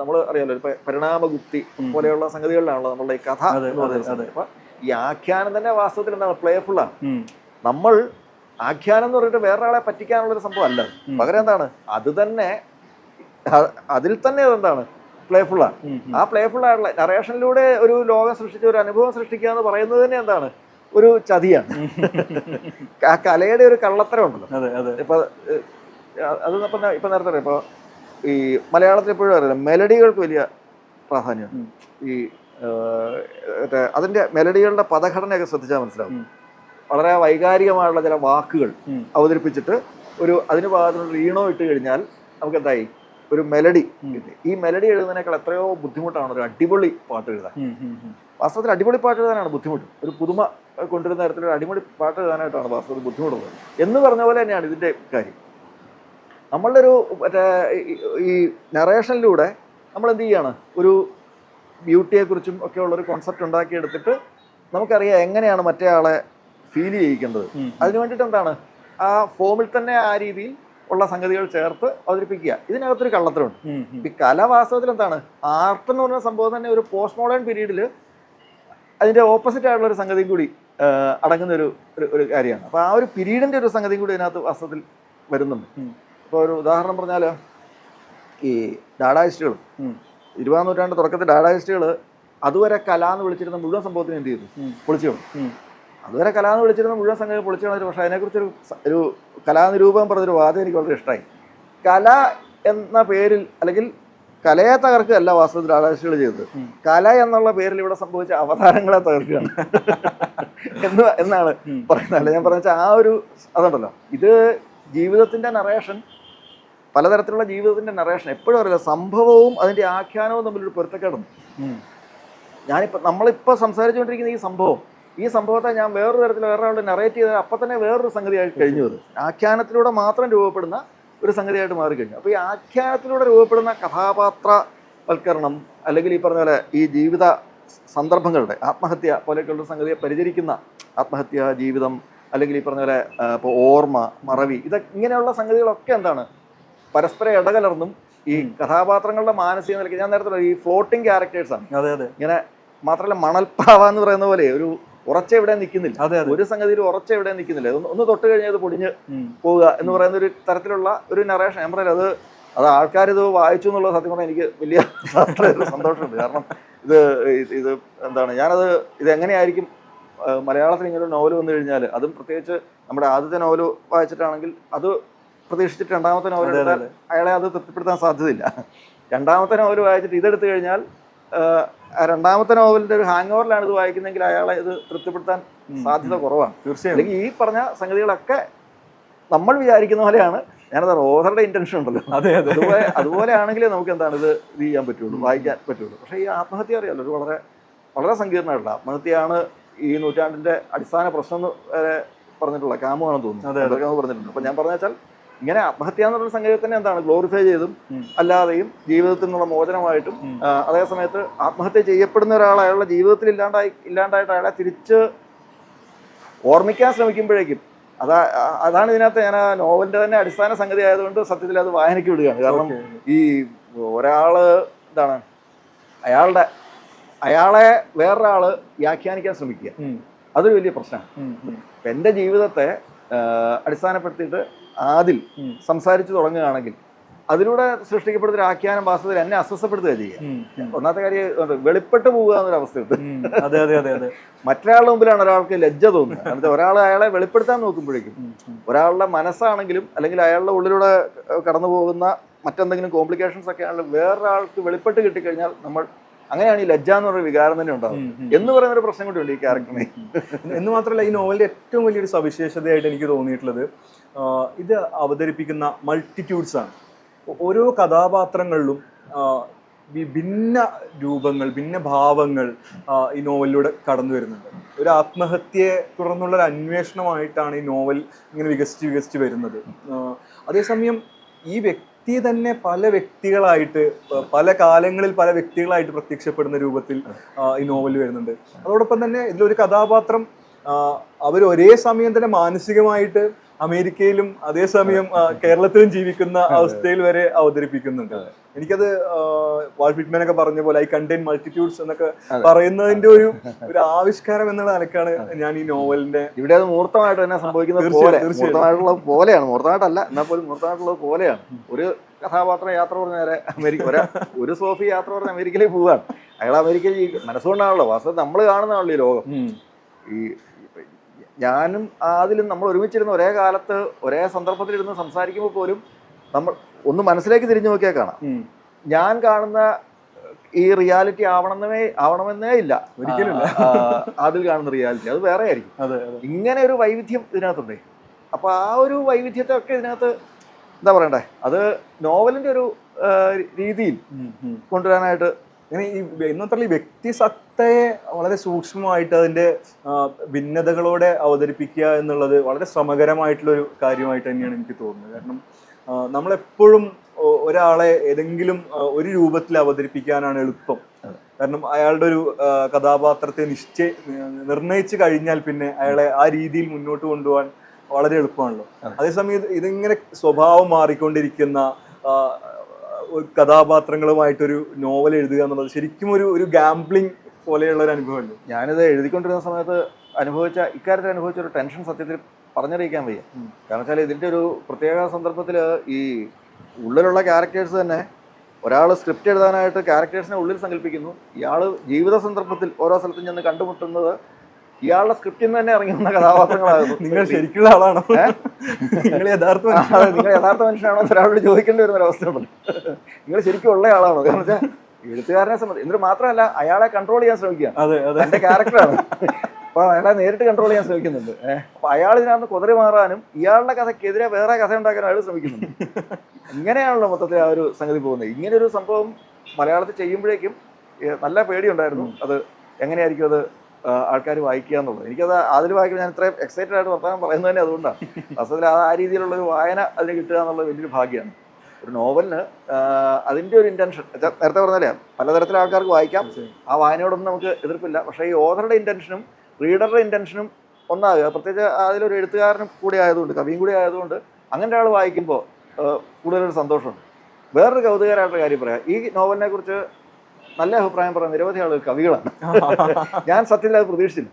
നമ്മൾ അറിയാലോ ഒരു പരിണാമഗുപ്തി പോലെയുള്ള സംഗതികളിലാണല്ലോ നമ്മളുടെ ഈ കഥ
അതെ,
എന്ന് പറയുന്നത്. അപ്പൊ ഈ ആഖ്യാനം തന്നെ വാസ്തവത്തിൽ എന്താണ്? പ്ലേഫുള്ളാണ്. നമ്മൾ ആഖ്യാനം എന്ന് പറഞ്ഞിട്ട് വേറൊരാളെ പറ്റിക്കാനുള്ള ഒരു സംഭവം അല്ല. പകരം എന്താണ്? അത് തന്നെ അതിൽ തന്നെ അതെന്താണ് പ്ലേഫുള്ളാണ്. ആ പ്ലേഫുൾ ആയിട്ടുള്ള നറേഷനിലൂടെ ഒരു ലോകം സൃഷ്ടിച്ച ഒരു അനുഭവം സൃഷ്ടിക്കുക എന്ന് പറയുന്നത് തന്നെ എന്താണ്? ഒരു ചതിയാണ്. ആ കലയുടെ ഒരു കള്ളത്തരം ഉണ്ടല്ലോ.
അതെ അതെ.
ഇപ്പൊ അത് ഇപ്പൊ നേരത്തെ ഇപ്പൊ ഈ മലയാളത്തിൽ എപ്പോഴും അറിയില്ല മെലഡികൾക്ക് വലിയ പ്രാധാന്യമാണ്. ഈ അതിന്റെ മെലഡികളുടെ പദഘടനയൊക്കെ ശ്രദ്ധിച്ചാൽ മനസ്സിലാവും. വളരെ വൈകാരികമായുള്ള ചില വാക്കുകൾ. അവതരിപ്പിച്ചിട്ട് ഒരു അതിന് ഭാഗത്തുള്ള ഈണോ ഇട്ട് കഴിഞ്ഞാൽ നമുക്ക് എന്തായി ഒരു മെലഡി ഈ മെലഡി എഴുതുന്നതിനേക്കാൾ എത്രയോ ബുദ്ധിമുട്ടാണ് ഒരു അടിപൊളി പാട്ട് എഴുതാൻ. വാസ്തവത്തിൽ അടിപൊളി പാട്ട് എഴുതാനാണ് ബുദ്ധിമുട്ട്. ഒരു പുതുമ കൊണ്ടുവരുന്ന തരത്തിൽ ഒരു അടിപൊളി പാട്ട് എഴുതാനായിട്ടാണ് വാസ്തവത്തിൽ ബുദ്ധിമുട്ടുള്ളത്. എന്ന് പറഞ്ഞ പോലെ തന്നെയാണ് ഇതിന്റെ കാര്യം. നമ്മളുടെ ഒരു മറ്റേ ഈ- നറേഷനിലൂടെ നമ്മൾ എന്ത് ചെയ്യാണ്? ഒരു ബ്യൂട്ടിയെക്കുറിച്ചും ഒക്കെ ഉള്ളൊരു കോൺസെപ്റ്റ് ഉണ്ടാക്കിയെടുത്തിട്ട് നമുക്കറിയാം എങ്ങനെയാണ് മറ്റേ ആളെ ഫീൽ ചെയ്യിക്കേണ്ടത്. അതിന് വേണ്ടിയിട്ട് എന്താണ്? ആ ഫോമിൽ തന്നെ ആ രീതിയിൽ ഉള്ള സംഗതികൾ ചേർത്ത് അവതരിപ്പിക്കുക. ഇതിനകത്തൊരു കള്ളത്തരമുണ്ട്. ഈ കല വാസ്തവത്തിൽ എന്താണ്? ആർട്ട് എന്ന് പറഞ്ഞ സംഭവം തന്നെ ഒരു പോസ്റ്റ് മോഡേൺ പീരീഡിൽ അതിന്റെ ഓപ്പോസിറ്റ് ആയിട്ടുള്ള ഒരു സംഗതി കൂടി അടങ്ങുന്ന ഒരു ഒരു- കാര്യമാണ് അപ്പോൾ ആ ഒരു പിരീഡിന്റെ ഒരു സംഗതി കൂടി അതിനകത്ത് വാസ്തവത്തിൽ വരുന്നുണ്ട്. ഇപ്പോൾ ഒരു ഉദാഹരണം പറഞ്ഞാൽ ഈ ഡാഡായിസ്റ്റുകൾ. ഇരുപതാം നൂറ്റാണ്ട് തുടക്കത്തിൽ ഡാഡായിസ്റ്റുകൾ അതുവരെ കല എന്ന് വിളിച്ചിരുന്ന മുഴുവൻ സംഭവത്തിന് എന്ത് ചെയ്തു. പൊളിച്ചു കളഞ്ഞു. അതുവരെ കല എന്ന് വിളിച്ചിരുന്ന മുഴുവൻ സംഗതി പൊളിച്ചു കളഞ്ഞു പക്ഷേ അതിനെക്കുറിച്ചൊരു ഒരു കലാനിരൂപം പറഞ്ഞൊരു വാദം എനിക്ക് വളരെ ഇഷ്ടമായി കല എന്ന പേരിൽ അല്ലെങ്കിൽ കലയെ തകർക്കുകയല്ല വാസ്തവത്തിൽ ആകാശികൾ ചെയ്തത്. കല എന്നുള്ള പേരിൽ ഇവിടെ സംഭവിച്ച അവതാരങ്ങളെ തകർക്കുകയാണ്. എന്ന് എന്നാണ്. പറയുന്നത്. അല്ല ഞാൻ പറഞ്ഞ ആ ഒരു അതുണ്ടല്ലോ. ഇത് ജീവിതത്തിന്റെ നറേഷൻ പലതരത്തിലുള്ള ജീവിതത്തിന്റെ നറേഷൻ എപ്പോഴും അറിയില്ല. സംഭവവും അതിന്റെ ആഖ്യാനവും തമ്മിലൊരു പൊരുത്തക്കേടുണ്ട്. ഞാനിപ്പോൾ നമ്മളിപ്പോൾ സംസാരിച്ചുകൊണ്ടിരിക്കുന്ന ഈ സംഭവം ഈ സംഭവത്തെ ഞാൻ വേറൊരു തരത്തിൽ വേറൊരാളുടെ നറേറ്റ് ചെയ്താൽ അപ്പം തന്നെ വേറൊരു സംഗതിയായി കഴിഞ്ഞു അത് ആഖ്യാനത്തിലൂടെ മാത്രം രൂപപ്പെടുന്ന ഒരു സംഗതിയായിട്ട് മാറിക്കഴിഞ്ഞു അപ്പോൾ ഈ ആഖ്യാനത്തിലൂടെ രൂപപ്പെടുന്ന കഥാപാത്രവൽക്കരണം അല്ലെങ്കിൽ ഈ പറഞ്ഞ പോലെ ഈ ജീവിത സന്ദർഭങ്ങളുടെ ആത്മഹത്യ പോലെയൊക്കെയുള്ള സംഗതിയെ പരിചരിക്കുന്ന ആത്മഹത്യ ജീവിതം അല്ലെങ്കിൽ ഈ പറഞ്ഞ പോലെ ഇപ്പോൾ ഓർമ്മ മറവി ഇത് ഇങ്ങനെയുള്ള സംഗതികളൊക്കെ എന്താണ്? പരസ്പരം ഇടകലർന്നും ഈ കഥാപാത്രങ്ങളുടെ മാനസിക നിലയ്ക്ക് ഞാൻ നേരത്തെ ഈ ഫ്ലോട്ടിംഗ് ക്യാരക്ടേഴ്സാണ്
അതെ അതെ.
ഇങ്ങനെ മാത്രമല്ല മണൽപ്പാവ എന്ന് പറയുന്ന പോലെ ഒരു ഉറച്ച എവിടെ നിൽക്കുന്നില്ല. ഒരു സംഗതിയിൽ ഉറച്ച എവിടെ നിൽക്കുന്നില്ല. ഒന്ന് തൊട്ട് കഴിഞ്ഞാൽ അത് പൊടിഞ്ഞ് പോവുക എന്ന് പറയുന്ന ഒരു തരത്തിലുള്ള ഒരു നറേഷൻ ഞാൻ പറയാം അത് അത് ആൾക്കാർ ഇത് വായിച്ചു എന്നുള്ളത് സത്യം പറഞ്ഞാൽ എനിക്ക് വലിയ സന്തോഷമുണ്ട്. കാരണം ഇത് ഇത് എന്താണ് ഞാനത് ഇത് എങ്ങനെയായിരിക്കും മലയാളത്തിൽ ഇങ്ങനെ ഒരു നോവൽ വന്നു കഴിഞ്ഞാൽ അതും പ്രത്യേകിച്ച് നമ്മുടെ ആദ്യത്തെ നോവൽ വായിച്ചിട്ടാണെങ്കിൽ അത് പ്രതീക്ഷിച്ചിട്ട് രണ്ടാമത്തെ നോവൽ അയാളെ അത് തൃപ്തിപ്പെടുത്താൻ സാധ്യതയില്ല. രണ്ടാമത്തെ നോവൽ വായിച്ചിട്ട് ഇതെടുത്തു കഴിഞ്ഞാൽ രണ്ടാമത്തെ നോവലിന്റെ ഒരു ഹാങ് ഓവറിലാണ് ഇത് വായിക്കുന്നതെങ്കിൽ അയാളെ ഇത് തൃപ്തിപ്പെടുത്താൻ. സാധ്യത കുറവാണ്.
തീർച്ചയായും.
അല്ലെങ്കിൽ ഈ പറഞ്ഞ സംഗതികളൊക്കെ നമ്മൾ വിചാരിക്കുന്ന പോലെയാണ്. ഞാനത് ഓഥറുടെ ഇന്റൻഷൻ ഉണ്ടല്ലോ.
അതെ അതെ.
അതുപോലെ ആണെങ്കിലേ നമുക്ക് എന്താണ് ഇത് ഇത് ചെയ്യാൻ പറ്റുള്ളൂ വായിക്കാൻ പറ്റുള്ളൂ. പക്ഷേ ഈ ആത്മഹത്യ അറിയാലോ ഒരു വളരെ വളരെ സങ്കീർണമായിട്ടുള്ള ആത്മഹത്യയാണ് ഈ നൂറ്റാണ്ടിന്റെ അടിസ്ഥാന പ്രശ്നം എന്ന് വരെ പറഞ്ഞിട്ടുള്ള കാമുവാണെന്ന് തോന്നുന്നു. പറഞ്ഞിട്ടുണ്ട്. അപ്പൊ ഞാൻ പറഞ്ഞ വെച്ചാൽ ഇങ്ങനെ ആത്മഹത്യ എന്നുള്ള സംഗതി തന്നെ എന്താണ് ഗ്ലോറിഫൈ ചെയ്തും അല്ലാതെയും ജീവിതത്തിൽ നിന്നുള്ള മോചനമായിട്ടും അതേസമയത്ത് അതേ സമയത്ത് ആത്മഹത്യ ചെയ്യപ്പെടുന്ന ഒരാൾ അയാളുടെ ജീവിതത്തിൽ ഇല്ലാണ്ടായി ഇല്ലാണ്ടായിട്ട് അയാളെ തിരിച്ച് ഓർമ്മിക്കാൻ ശ്രമിക്കുമ്പോഴേക്കും. അതാ അതാണ് ഇതിനകത്ത് ഞാൻ ആ നോവലിന്റെ തന്നെ അടിസ്ഥാന സംഗതി ആയതുകൊണ്ട് സത്യത്തിൽ അത് വായനയ്ക്ക് വിടുകയാണ്. കാരണം ഈ ഒരാൾ എന്താണ് അയാളുടെ അയാളെ വേറൊരാൾ വ്യാഖ്യാനിക്കാൻ ശ്രമിക്കുക. അതൊരു വലിയ പ്രശ്നമാണ്. എന്റെ ജീവിതത്തെ അടിസ്ഥാനപ്പെടുത്തിയിട്ട് ആദിൽ സംസാരിച്ചു തുടങ്ങുകയാണെങ്കിൽ അതിലൂടെ സൃഷ്ടിക്കപ്പെടുന്ന ഒരു ആഖ്യാനം വാസ്തവത്തിൽ എന്നെ അസ്വസ്ഥപ്പെടുത്തുക ചെയ്യുക. ഒന്നാമത്തെ കാര്യം വെളിപ്പെട്ടു പോകുക എന്നൊരു അവസ്ഥയുണ്ട്
അതെ അതെ അതെ അതെ
മറ്റൊരാളുടെ മുമ്പിലാണ് ഒരാൾക്ക് ലജ്ജ തോന്നുന്നത് എന്നിട്ട് ഒരാൾ അയാളെ വെളിപ്പെടുത്താൻ നോക്കുമ്പോഴേക്കും. ഒരാളുടെ മനസ്സാണെങ്കിലും അല്ലെങ്കിൽ അയാളുടെ ഉള്ളിലൂടെ കടന്നു പോകുന്ന മറ്റെന്തെങ്കിലും കോംപ്ലിക്കേഷൻസ് ഒക്കെ ആണെങ്കിലും വേറൊരാൾക്ക് വെളിപ്പെട്ട് കിട്ടിക്കഴിഞ്ഞാൽ നമ്മൾ അങ്ങനെയാണ് ഈ ലജ്ജ എന്ന് പറയുന്ന വികാരം തന്നെ ഉണ്ടാകുന്നത്
ഉം. ഉം.
എന്ന് പറയുന്ന ഒരു പ്രശ്നം കൂടി ഉണ്ട് ഈ ക്യാരക്ടറിനെ
എന്ന് മാത്രമല്ല ഈ നോവലിന്റെ ഏറ്റവും വലിയൊരു സവിശേഷതയായിട്ട് എനിക്ക് തോന്നിയിട്ടുള്ളത് ഇത് അവതരിപ്പിക്കുന്ന മൾട്ടിറ്റ്യൂഡ്സ് ആണ്. ഓരോ കഥാപാത്രങ്ങളിലും വിഭിന്ന ഭിന്ന രൂപങ്ങൾ ഭിന്ന ഭാവങ്ങൾ ഈ നോവലിലൂടെ കടന്നു വരുന്നുണ്ട്. ഒരു ആത്മഹത്യയെ തുടർന്നുള്ള ഒരു അന്വേഷണമായിട്ടാണ് ഈ നോവൽ ഇങ്ങനെ വികസിച്ച് വികസിച്ച് വരുന്നത്. അതേസമയം ഈ വ്യക്തി തന്നെ പല വ്യക്തികളായിട്ട് പല കാലങ്ങളിൽ പല വ്യക്തികളായിട്ട് പ്രത്യക്ഷപ്പെടുന്ന രൂപത്തിൽ ഈ നോവൽ വരുന്നുണ്ട്. അതോടൊപ്പം തന്നെ ഇതിലൊരു കഥാപാത്രം അവർ ഒരേ സമയം തന്നെ മാനസികമായിട്ട് അമേരിക്കയിലും അതേസമയം കേരളത്തിലും ജീവിക്കുന്ന അവസ്ഥയിൽ വരെ അവതരിപ്പിക്കുന്നുണ്ട്. എനിക്കത് വാൾഫിറ്റ്മാൻ ഒക്കെ പറഞ്ഞ പോലെ ഐ കണ്ടെയ്ൻ മൾട്ടിറ്റ്യൂഡ്സ് എന്നൊക്കെ പറയുന്നതിന്റെ ഒരു ഒരു ആവിഷ്കാരം എന്നുള്ള നിലക്കാണ് ഞാൻ ഈ നോവലിന്റെ
ഇവിടെ അത് മൂർത്തമായിട്ട് തന്നെ സംഭവിക്കുന്നത് പോലെ. മൂർത്തമായിട്ടുള്ള പോലെയാണ്. മൂർത്തമായിട്ടല്ല എന്നാൽ പോലും മൂർത്തമായിട്ടുള്ളത് പോലെയാണ്. ഒരു കഥാപാത്രം യാത്ര പറഞ്ഞ നേരെ അമേരിക്ക ഒരു ഒരു സോഫി യാത്ര പറഞ്ഞ അമേരിക്കയിലേക്ക് പോവാണ്. അയാൾ അമേരിക്കയിൽ മനസ്സുകൊണ്ടാണല്ലോ. വാസ്തവം നമ്മൾ കാണുന്നതാണല്ലോ ഈ ലോകം. ഈ ഞാനും അതിലും നമ്മൾ ഒരുമിച്ചിരുന്ന ഒരേ കാലത്ത് ഒരേ സന്ദർഭത്തിലിരുന്ന് സംസാരിക്കുമ്പോൾ പോലും നമ്മൾ ഒന്ന് മനസ്സിലേക്ക് തിരിഞ്ഞു നോക്കിയാൽ കാണാം. ഞാൻ കാണുന്ന ഈ റിയാലിറ്റി ആവണമെന്നേ ആവണമെന്നേ ഇല്ല. ഒരിക്കലും അതിൽ കാണുന്ന റിയാലിറ്റി. അത് വേറെ ആയിരിക്കും. ഇങ്ങനെ ഒരു വൈവിധ്യം ഇതിനകത്തുണ്ടേ. അപ്പൊ ആ ഒരു വൈവിധ്യത്തെ ഒക്കെ ഇതിനകത്ത് എന്താ പറയണ്ടേ? അത് നോവലിന്റെ ഒരു രീതിയിൽ. കൊണ്ടുവരാനായിട്ട്
ഇങ്ങനെ ഈ എന്നത്ര ഈ വ്യക്തിസത്തയെ വളരെ സൂക്ഷ്മമായിട്ട് അതിന്റെ ഭിന്നതകളോടെ അവതരിപ്പിക്കുക എന്നുള്ളത് വളരെ ശ്രമകരമായിട്ടുള്ള ഒരു കാര്യമായിട്ട് തന്നെയാണ് എനിക്ക് തോന്നുന്നത്. കാരണം നമ്മളെപ്പോഴും ഒരാളെ ഏതെങ്കിലും ഒരു രൂപത്തിൽ അവതരിപ്പിക്കാനാണ് എളുപ്പം. കാരണം അയാളുടെ ഒരു കഥാപാത്രത്തെ നിശ്ചയ നിർണയിച്ചു കഴിഞ്ഞാൽ പിന്നെ അയാളെ ആ രീതിയിൽ മുന്നോട്ട് കൊണ്ടുപോകാൻ വളരെ എളുപ്പമാണല്ലോ.
അതെ.
അതേസമയം ഇതിങ്ങനെ സ്വഭാവം മാറിക്കൊണ്ടിരിക്കുന്ന കഥാപാത്രങ്ങളുമായിട്ടൊരു നോവൽ എഴുതുക എന്നുള്ളത് ശരിക്കും ഒരു ഒരു ഗാംബ്ലിംഗ് പോലെയുള്ള ഒരു അനുഭവമല്ലേ?
ഞാനിത് എഴുതിക്കൊണ്ടിരുന്ന സമയത്ത് അനുഭവിച്ച ഇക്കാര്യത്തിൽ അനുഭവിച്ച ഒരു ടെൻഷൻ സത്യത്തിൽ പറഞ്ഞറിയിക്കാൻ വയ്യ. കാരണം വെച്ചാൽ ഇതിന്റെ ഒരു പ്രത്യേക സന്ദർഭത്തിൽ ഈ ഉള്ളിലുള്ള ക്യാരക്ടേഴ്സ് തന്നെ ഒരാൾ സ്ക്രിപ്റ്റ് എഴുതാനായിട്ട് ക്യാരക്ടേഴ്സിനെ ഉള്ളിൽ സങ്കല്പിക്കുന്നു. ഇയാൾ ജീവിത സന്ദർഭത്തിൽ ഓരോ സ്ഥലത്തും ചെന്ന് കണ്ടുമുട്ടുന്നത് ഇയാളുടെ സ്ക്രിപ്റ്റിൽ നിന്ന് തന്നെ ഇറങ്ങി വന്ന കഥാപാത്രങ്ങളാകുന്നു
നിങ്ങൾ ശരിക്കുള്ള ആളാണോ? നിങ്ങൾ യഥാർത്ഥ
മനുഷ്യനാണോ? നിങ്ങൾ യഥാർത്ഥ മനുഷ്യനാണോ ഒരാളോട് ചോദിക്കേണ്ടി വരുന്ന ഒരു അവസ്ഥയുണ്ട് നിങ്ങൾ ശരിക്കും ഉള്ള ആളാണോ? കാരണം വെച്ചാൽ എഴുത്തുകാരനെ സംബന്ധിച്ച് എന്നിട്ട് മാത്രമല്ല അയാളെ കൺട്രോൾ ചെയ്യാൻ ശ്രമിക്കുക.
അതെ അതെ.
തന്റെ ക്യാരക്ടറാണ് അപ്പൊ അയാളെ നേരിട്ട് കൺട്രോൾ ചെയ്യാൻ ശ്രമിക്കുന്നുണ്ട്. അപ്പൊ അയാൾ ഇതിനകത്ത് കുതിരി മാറാനും ഇയാളുടെ കഥയ്ക്കെതിരെ വേറെ കഥ ഉണ്ടാക്കാനും അയാൾ ശ്രമിക്കുന്നുണ്ട്. ഇങ്ങനെയാണല്ലോ മൊത്തത്തിൽ ആ ഒരു സംഗതി പോകുന്നത്. ഇങ്ങനെ ഒരു സംഭവം മലയാളത്തിൽ ചെയ്യുമ്പോഴേക്കും നല്ല പേടിയുണ്ടായിരുന്നു. അത് എങ്ങനെയായിരിക്കും അത് ആൾക്കാർ വായിക്കുക എന്നുള്ളത്. എനിക്കത് അതിൽ വായിക്കുമ്പോൾ ഞാൻ ഇത്രയും എക്സൈറ്റഡ് ആയിട്ട് വർത്തമാനം പറയുന്നത് തന്നെ അതുകൊണ്ടാണ് വാസ്തവത്തിൽ അത് ആ രീതിയിലുള്ള ഒരു വായന അതിന് കിട്ടുക എന്നുള്ളത് വലിയൊരു ഭാഗ്യമാണ് ഒരു നോവലിന് അതിന്റെ ഒരു ഇന്റൻഷൻ നേരത്തെ പറഞ്ഞാലേ പലതരത്തിൽ ആൾക്കാർക്ക് വായിക്കാം. ആ വായനയോടൊന്നും നമുക്ക് എതിർപ്പില്ല. പക്ഷേ ഈ ഓഥറുടെ ഇന്റൻഷനും റീഡറുടെ ഇന്റൻഷനും ഒന്നാകുക. പ്രത്യേകിച്ച് അതിലൊരു എഴുത്തുകാരനും കൂടി ആയതുകൊണ്ട് കവിയും കൂടി ആയതുകൊണ്ട് അങ്ങനെ ഒരാൾ വായിക്കുമ്പോൾ കൂടുതലൊരു സന്തോഷമുണ്ട്. വേറൊരു കൗതുകരായിട്ടുള്ള കാര്യം പറയാം. ഈ നോവലിനെ കുറിച്ച് നല്ല അഭിപ്രായം പറയാൻ നിരവധി ആളുകൾ കവികളാണ്. ഞാൻ സത്യത്തിൽ അത് പ്രതീക്ഷിച്ചില്ല.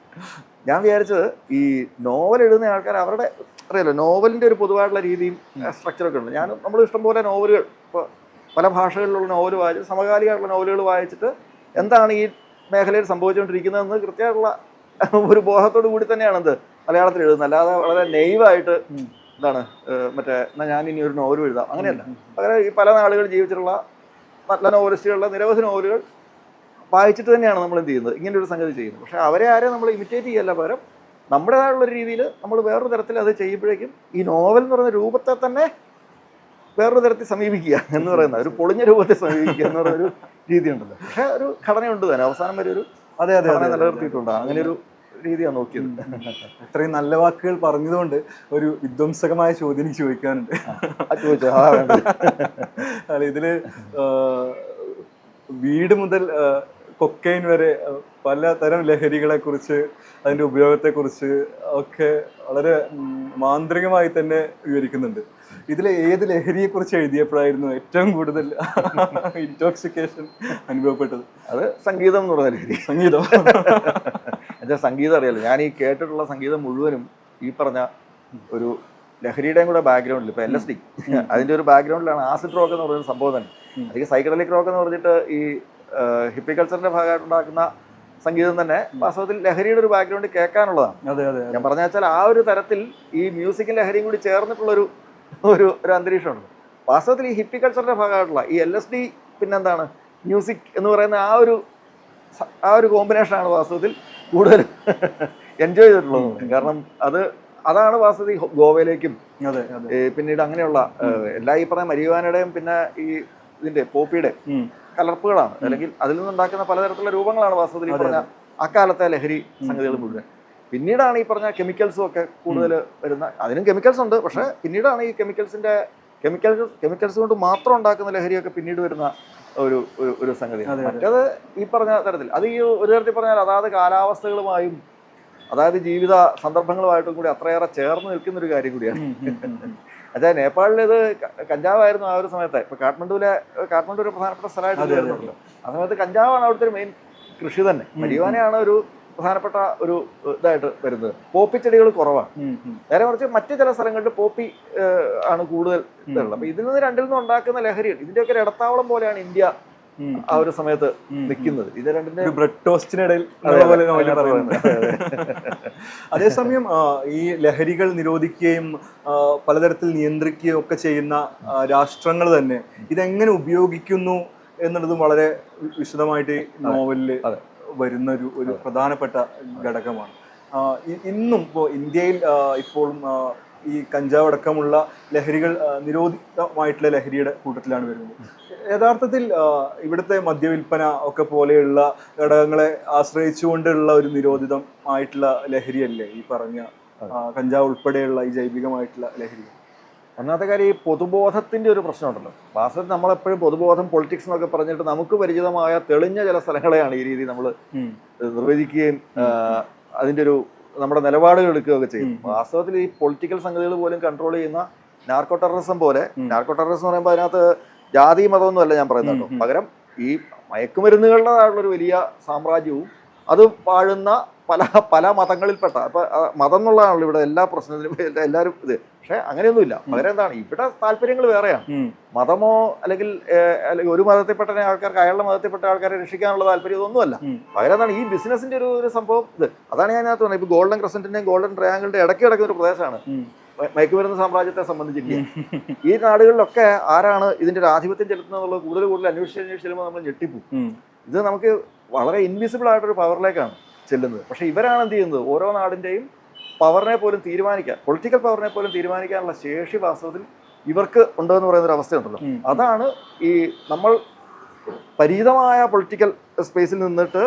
ഞാൻ വിചാരിച്ചത് ഈ നോവൽ എഴുതുന്ന ആൾക്കാർ അവരുടെ അറിയാലോ നോവലിന്റെ ഒരു പൊതുവായിട്ടുള്ള രീതിയും സ്ട്രക്ചറൊക്കെ ഉണ്ട്. ഞാൻ നമ്മൾ ഇഷ്ടംപോലെ നോവലുകൾ ഇപ്പോൾ പല ഭാഷകളിലുള്ള നോവൽ വായിച്ച് സമകാലികമായിട്ടുള്ള നോവലുകൾ വായിച്ചിട്ട് എന്താണ് ഈ മേഖലയിൽ സംഭവിച്ചുകൊണ്ടിരിക്കുന്നതെന്ന് കൃത്യമായിട്ടുള്ള ഒരു ബോധത്തോടു കൂടി തന്നെയാണ് എന്ത് മലയാളത്തിൽ എഴുതുന്നത്. അല്ലാതെ വളരെ നെയ്വായിട്ട്. എന്താണ് മറ്റേ എന്നാൽ ഞാൻ ഇനി ഒരു നോവൽ എഴുതാം. അങ്ങനെയല്ല. പകരം ഈ പല നാളുകൾ ജീവിച്ചിട്ടുള്ള നല്ല നോവലിസ്റ്റുകളുടെ നിരവധി നോവലുകൾ വായിച്ചിട്ട് തന്നെയാണ് നമ്മൾ എന്ത് ചെയ്യുന്നത്? ഇങ്ങനെ ഒരു സംഗതി ചെയ്യുന്നത്. പക്ഷേ അവരെ ആരെ നമ്മൾ ഇമിറ്റേറ്റ് ചെയ്യല്ല പകരം നമ്മുടേതായുള്ള ഒരു രീതിയിൽ നമ്മൾ വേറൊരു തരത്തിൽ അത് ചെയ്യുമ്പോഴേക്കും ഈ നോവൽ എന്ന് പറയുന്ന രൂപത്തെ തന്നെ വേറൊരു തരത്തിൽ സമീപിക്കുക എന്ന് പറയുന്ന ഒരു പൊളിഞ്ഞ രൂപത്തെ സമീപിക്കുക എന്ന് പറയുന്ന ഒരു രീതി ഉണ്ടല്ലോ. പക്ഷേ ഒരു ഘടനയുണ്ട് തന്നെ. അവസാനം വരെ ഒരു
അതെ അതെ
നിലനിർത്തിയിട്ടുണ്ട്. അങ്ങനെ ഒരു രീതിയാണ് നോക്കിയത്.
ഇത്രയും നല്ല വാക്കുകൾ പറഞ്ഞതുകൊണ്ട് ഒരു വിധ്വംസകമായ ചോദ്യം എനിക്ക് ചോദിക്കാനുണ്ട്.
ആ ചോദിച്ചോ? ആ
ഇതിൽ വീട് മുതൽ കൊക്കൈൻ വരെ പല പലതരം ലഹരികളെ കുറിച്ച് അതിന്റെ ഉപയോഗത്തെ കുറിച്ച് ഒക്കെ വളരെ മാന്ത്രികമായി തന്നെ വിവരിക്കുന്നുണ്ട്. ഇതിൽ ഏത് ലഹരിയെ കുറിച്ച് എഴുതിയപ്പോഴായിരുന്നു ഏറ്റവും കൂടുതൽ ഇൻടോക്സിക്കേഷൻ അനുഭവപ്പെട്ടത്?
അത് സംഗീതം എന്ന് പറഞ്ഞ ലഹരി.
സംഗീതം.
എന്നുവെച്ചാൽ സംഗീതം അറിയാലോ. ഞാൻ ഈ കേട്ടിട്ടുള്ള സംഗീതം മുഴുവനും ഈ പറഞ്ഞ ഒരു ലഹരിയുടെയും കൂടെ ബാക്ക്ഗ്രൗണ്ടിൽ ഇപ്പൊ എൽ എസ് ഡി അതിന്റെ ഒരു ബാക്ക്ഗ്രൗണ്ടിലാണ് ആസിഡ് റോക്ക് എന്ന് പറയുന്ന സംഭവം തന്നെ. അല്ലെങ്കിൽ സൈക്കഡലിക് റോക്ക് എന്ന് പറഞ്ഞിട്ട് ഈ ഹിപ്പി കൾച്ചറിന്റെ ഭാഗമായിട്ട് ഉണ്ടാക്കുന്ന സംഗീതം തന്നെ വാസ്തവത്തിൽ ലഹരിയുടെ ഒരു ബാക്ക്ഗ്രൗണ്ട് കേൾക്കാനുള്ളതാണ്.
അതെ അതെ
ഞാൻ പറഞ്ഞ വെച്ചാൽ ആ ഒരു തരത്തിൽ ഈ മ്യൂസിക്കും ലഹരിയും കൂടി ചേർന്നിട്ടുള്ളൊരു ഒരു ഒരു അന്തരീക്ഷമുണ്ട് വാസ്തവത്തിൽ ഈ ഹിപ്പി കൾച്ചറിന്റെ ഭാഗമായിട്ടുള്ള ഈ എൽ എസ് ഡി പിന്നെന്താണ്? മ്യൂസിക് എന്ന് പറയുന്ന ആ ഒരു ആ ഒരു കോമ്പിനേഷനാണ് വാസ്തവത്തിൽ കൂടുതൽ എൻജോയ് ചെയ്തിട്ടുള്ളത്. കാരണം അത് അതാണ് വാസ്തവത്തിൽ ഗോവയിലേക്കും
അതെ അതെ.
പിന്നീട് അങ്ങനെയുള്ള എല്ലാ ഈ പറഞ്ഞ മരിയുവാനയുടെയും പിന്നെ ഈ ഇതിന്റെ പോപ്പിയുടെ. കലർപ്പുകളാണ്. അല്ലെങ്കിൽ അതിൽ നിന്നുണ്ടാക്കുന്ന പലതരത്തിലുള്ള രൂപങ്ങളാണ് വാസ്തവത്തിൽ ഈ പറഞ്ഞ അക്കാലത്തെ ലഹരി സംഗതികൾ മുഴുവൻ. പിന്നീടാണ് ഈ പറഞ്ഞ കെമിക്കൽസും ഒക്കെ കൂടുതൽ വരുന്ന അതിനും കെമിക്കൽസ് ഉണ്ട്. പക്ഷെ പിന്നീടാണ് ഈ കെമിക്കൽസിന്റെ കെമിക്കൽസ് കെമിക്കൽസ് കൊണ്ട് മാത്രം ഉണ്ടാക്കുന്ന ലഹരിയൊക്കെ പിന്നീട് വരുന്ന ഒരു ഒരു
സംഗതി.
മറ്റത് ഈ പറഞ്ഞ തരത്തിൽ അത് ഈ ഒരു തരത്തിൽ പറഞ്ഞാൽ അതാത് കാലാവസ്ഥകളുമായും അതായത് ജീവിത സന്ദർഭങ്ങളുമായിട്ടും കൂടി അത്രയേറെ ചേർന്ന് നിൽക്കുന്ന ഒരു കാര്യം കൂടിയാണ്. അതായത് നേപ്പാളിൽ ഇത് കഞ്ചാവായിരുന്നു ആ ഒരു സമയത്ത് ഇപ്പൊ കാഠ്മണ്ഡുവിലെ കാഠ്മണ്ഡു ഒരു പ്രധാനപ്പെട്ട സ്ഥലമായിട്ട് ആ സമയത്ത് കഞ്ചാവാണ് അവിടുത്തെ മെയിൻ കൃഷി തന്നെ. മരിവാനയാണ് ഒരു പ്രധാനപ്പെട്ട ഒരു ഇതായിട്ട് വരുന്നത് പോപ്പി ചെടികൾ കുറവാണ്. നേരെ മറിച്ച് മറ്റു ചില സ്ഥലങ്ങളിൽ പോപ്പി ആണ് കൂടുതൽ. ഇതുള്ളത് അപ്പൊ ഇതിൽ നിന്ന് രണ്ടിൽ നിന്ന് ഉണ്ടാക്കുന്ന ലഹരികൾ ഇതിന്റെയൊക്കെ ഒരു ഇടത്താവളം പോലെയാണ് ഇന്ത്യ. ആ ഒരു സമയത്ത്. നിൽക്കുന്നത് ഇത് രണ്ടിന്റെ
ബ്രെഡ് ടോസ്റ്റിനിടയിൽ അതേസമയം ഈ ലഹരികൾ നിരോധിക്കുകയും പലതരത്തിൽ നിയന്ത്രിക്കുകയും ഒക്കെ ചെയ്യുന്ന രാഷ്ട്രങ്ങൾ തന്നെ ഇതെങ്ങനെ ഉപയോഗിക്കുന്നു എന്നുള്ളതും വളരെ വിശദമായിട്ട് നോവലിൽ വരുന്ന ഒരു ഒരു പ്രധാനപ്പെട്ട ഘടകമാണ്. ഇന്നും ഇപ്പോൾ ഇന്ത്യയിൽ ഇപ്പോഴും ഈ കഞ്ചാവ് അടക്കമുള്ള ലഹരികൾ നിരോധിതമായിട്ടുള്ള ലഹരിയുടെ കൂട്ടത്തിലാണ് വരുന്നത്. യഥാർത്ഥത്തിൽ ഇവിടുത്തെ മദ്യവിൽപ്പന ഒക്കെ പോലെയുള്ള ഘടകങ്ങളെ ആശ്രയിച്ചുകൊണ്ടുള്ള ഒരു നിരോധിതം ആയിട്ടുള്ള ലഹരിയല്ലേ ഈ പറഞ്ഞ കഞ്ചാവ് ഉൾപ്പെടെയുള്ള ഈ ജൈവികമായിട്ടുള്ള ലഹരി?
ഒന്നാമത്തെ കാര്യം ഈ പൊതുബോധത്തിന്റെ ഒരു പ്രശ്നമുണ്ടല്ലോ. വാസ്തവത്തിൽ നമ്മളെപ്പോഴും പൊതുബോധം പൊളിറ്റിക്സ് എന്നൊക്കെ പറഞ്ഞിട്ട് നമുക്ക് പരിചിതമായ തെളിഞ്ഞ ചില സ്ഥലങ്ങളെയാണ് ഈ രീതി നമ്മൾ. നിർവചിക്കുകയും അതിന്റെ അതിന്റെ ഒരു നമ്മുടെ നിലപാടുകൾ എടുക്കുകയൊക്കെ ചെയ്യും. വാസ്തവത്തിൽ ഈ പൊളിറ്റിക്കൽ സംഗതികൾ പോലും കൺട്രോൾ ചെയ്യുന്ന നാർക്കോ ടെററിസം പോലെ. നാർക്കോ ടെററിസം എന്ന് പറയുമ്പോൾ അതിനകത്ത് ജാതി മതമൊന്നും അല്ല ഞാൻ പറയുന്നത് കേട്ടോ. പകരം ഈ മയക്കുമരുന്നുകളുടേതായിട്ടുള്ള ഒരു വലിയ സാമ്രാജ്യവും അത് വാഴുന്ന പല പല മതങ്ങളിൽപ്പെട്ട അപ്പൊ മതം എന്നുള്ളതാണല്ലോ ഇവിടെ എല്ലാ പ്രശ്നത്തിലും എല്ലാ- എല്ലാവരും ഇത്. പക്ഷെ അങ്ങനെയൊന്നുമില്ല. പകരം എന്താണ്? ഇവിടെ താല്പര്യങ്ങൾ വേറെയാണ്. മതമോ അല്ലെങ്കിൽ അല്ലെങ്കിൽ ഒരു മതത്തിൽപ്പെട്ട ആൾക്കാർക്ക് അയാളുടെ മതത്തിൽപ്പെട്ട ആൾക്കാരെ രക്ഷിക്കാനുള്ള താല്പര്യം ഇതൊന്നുമല്ല. പകരം എന്താണ്? ഈ ബിസിനസിന്റെ ഒരു ഒരു സംഭവം ഇത്. അതാണ് ഞാൻ അതിനകത്ത് പറഞ്ഞത്. ഇപ്പൊ ഗോൾഡൻ ക്രസന്റിന്റെയും ഗോൾഡൻ ട്രയാങ്കിളിന്റെ ഇടയ്ക്ക് കിടക്കുന്ന ഒരു പ്രദേശമാണ്. മയക്കുമരുന്ന് സാമ്രാജ്യത്തെ സംബന്ധിച്ച് ഈ നാടുകളിലൊക്കെ ആരാണ് ഇതിന്റെ ഒരു ആധിപത്യം ചെലുത്തുന്നത് കൂടുതൽ കൂടുതൽ അന്വേഷിച്ച് അന്വേഷിച്ച് നമ്മൾ
ഞെട്ടിപ്പോ.
ഇത് നമുക്ക് വളരെ ഇൻവിസിബിൾ ആയിട്ടൊരു പവറിലേക്കാണ് ചെല്ലുന്നത്. പക്ഷെ ഇവരാണ് എന്ത് ചെയ്യുന്നത്? ഓരോ നാടിന്റെയും പവറിനെ പോലും തീരുമാനിക്കാൻ പൊളിറ്റിക്കൽ പവറിനെ പോലും തീരുമാനിക്കാനുള്ള ശേഷി വാസ്തവത്തിൽ ഇവർക്ക് ഉണ്ടെന്ന് പറയുന്ന ഒരു അവസ്ഥയുണ്ടല്ലോ. അതാണ് ഈ നമ്മൾ പരിചിതമായ പൊളിറ്റിക്കൽ സ്പേസിൽ നിന്നിട്ട്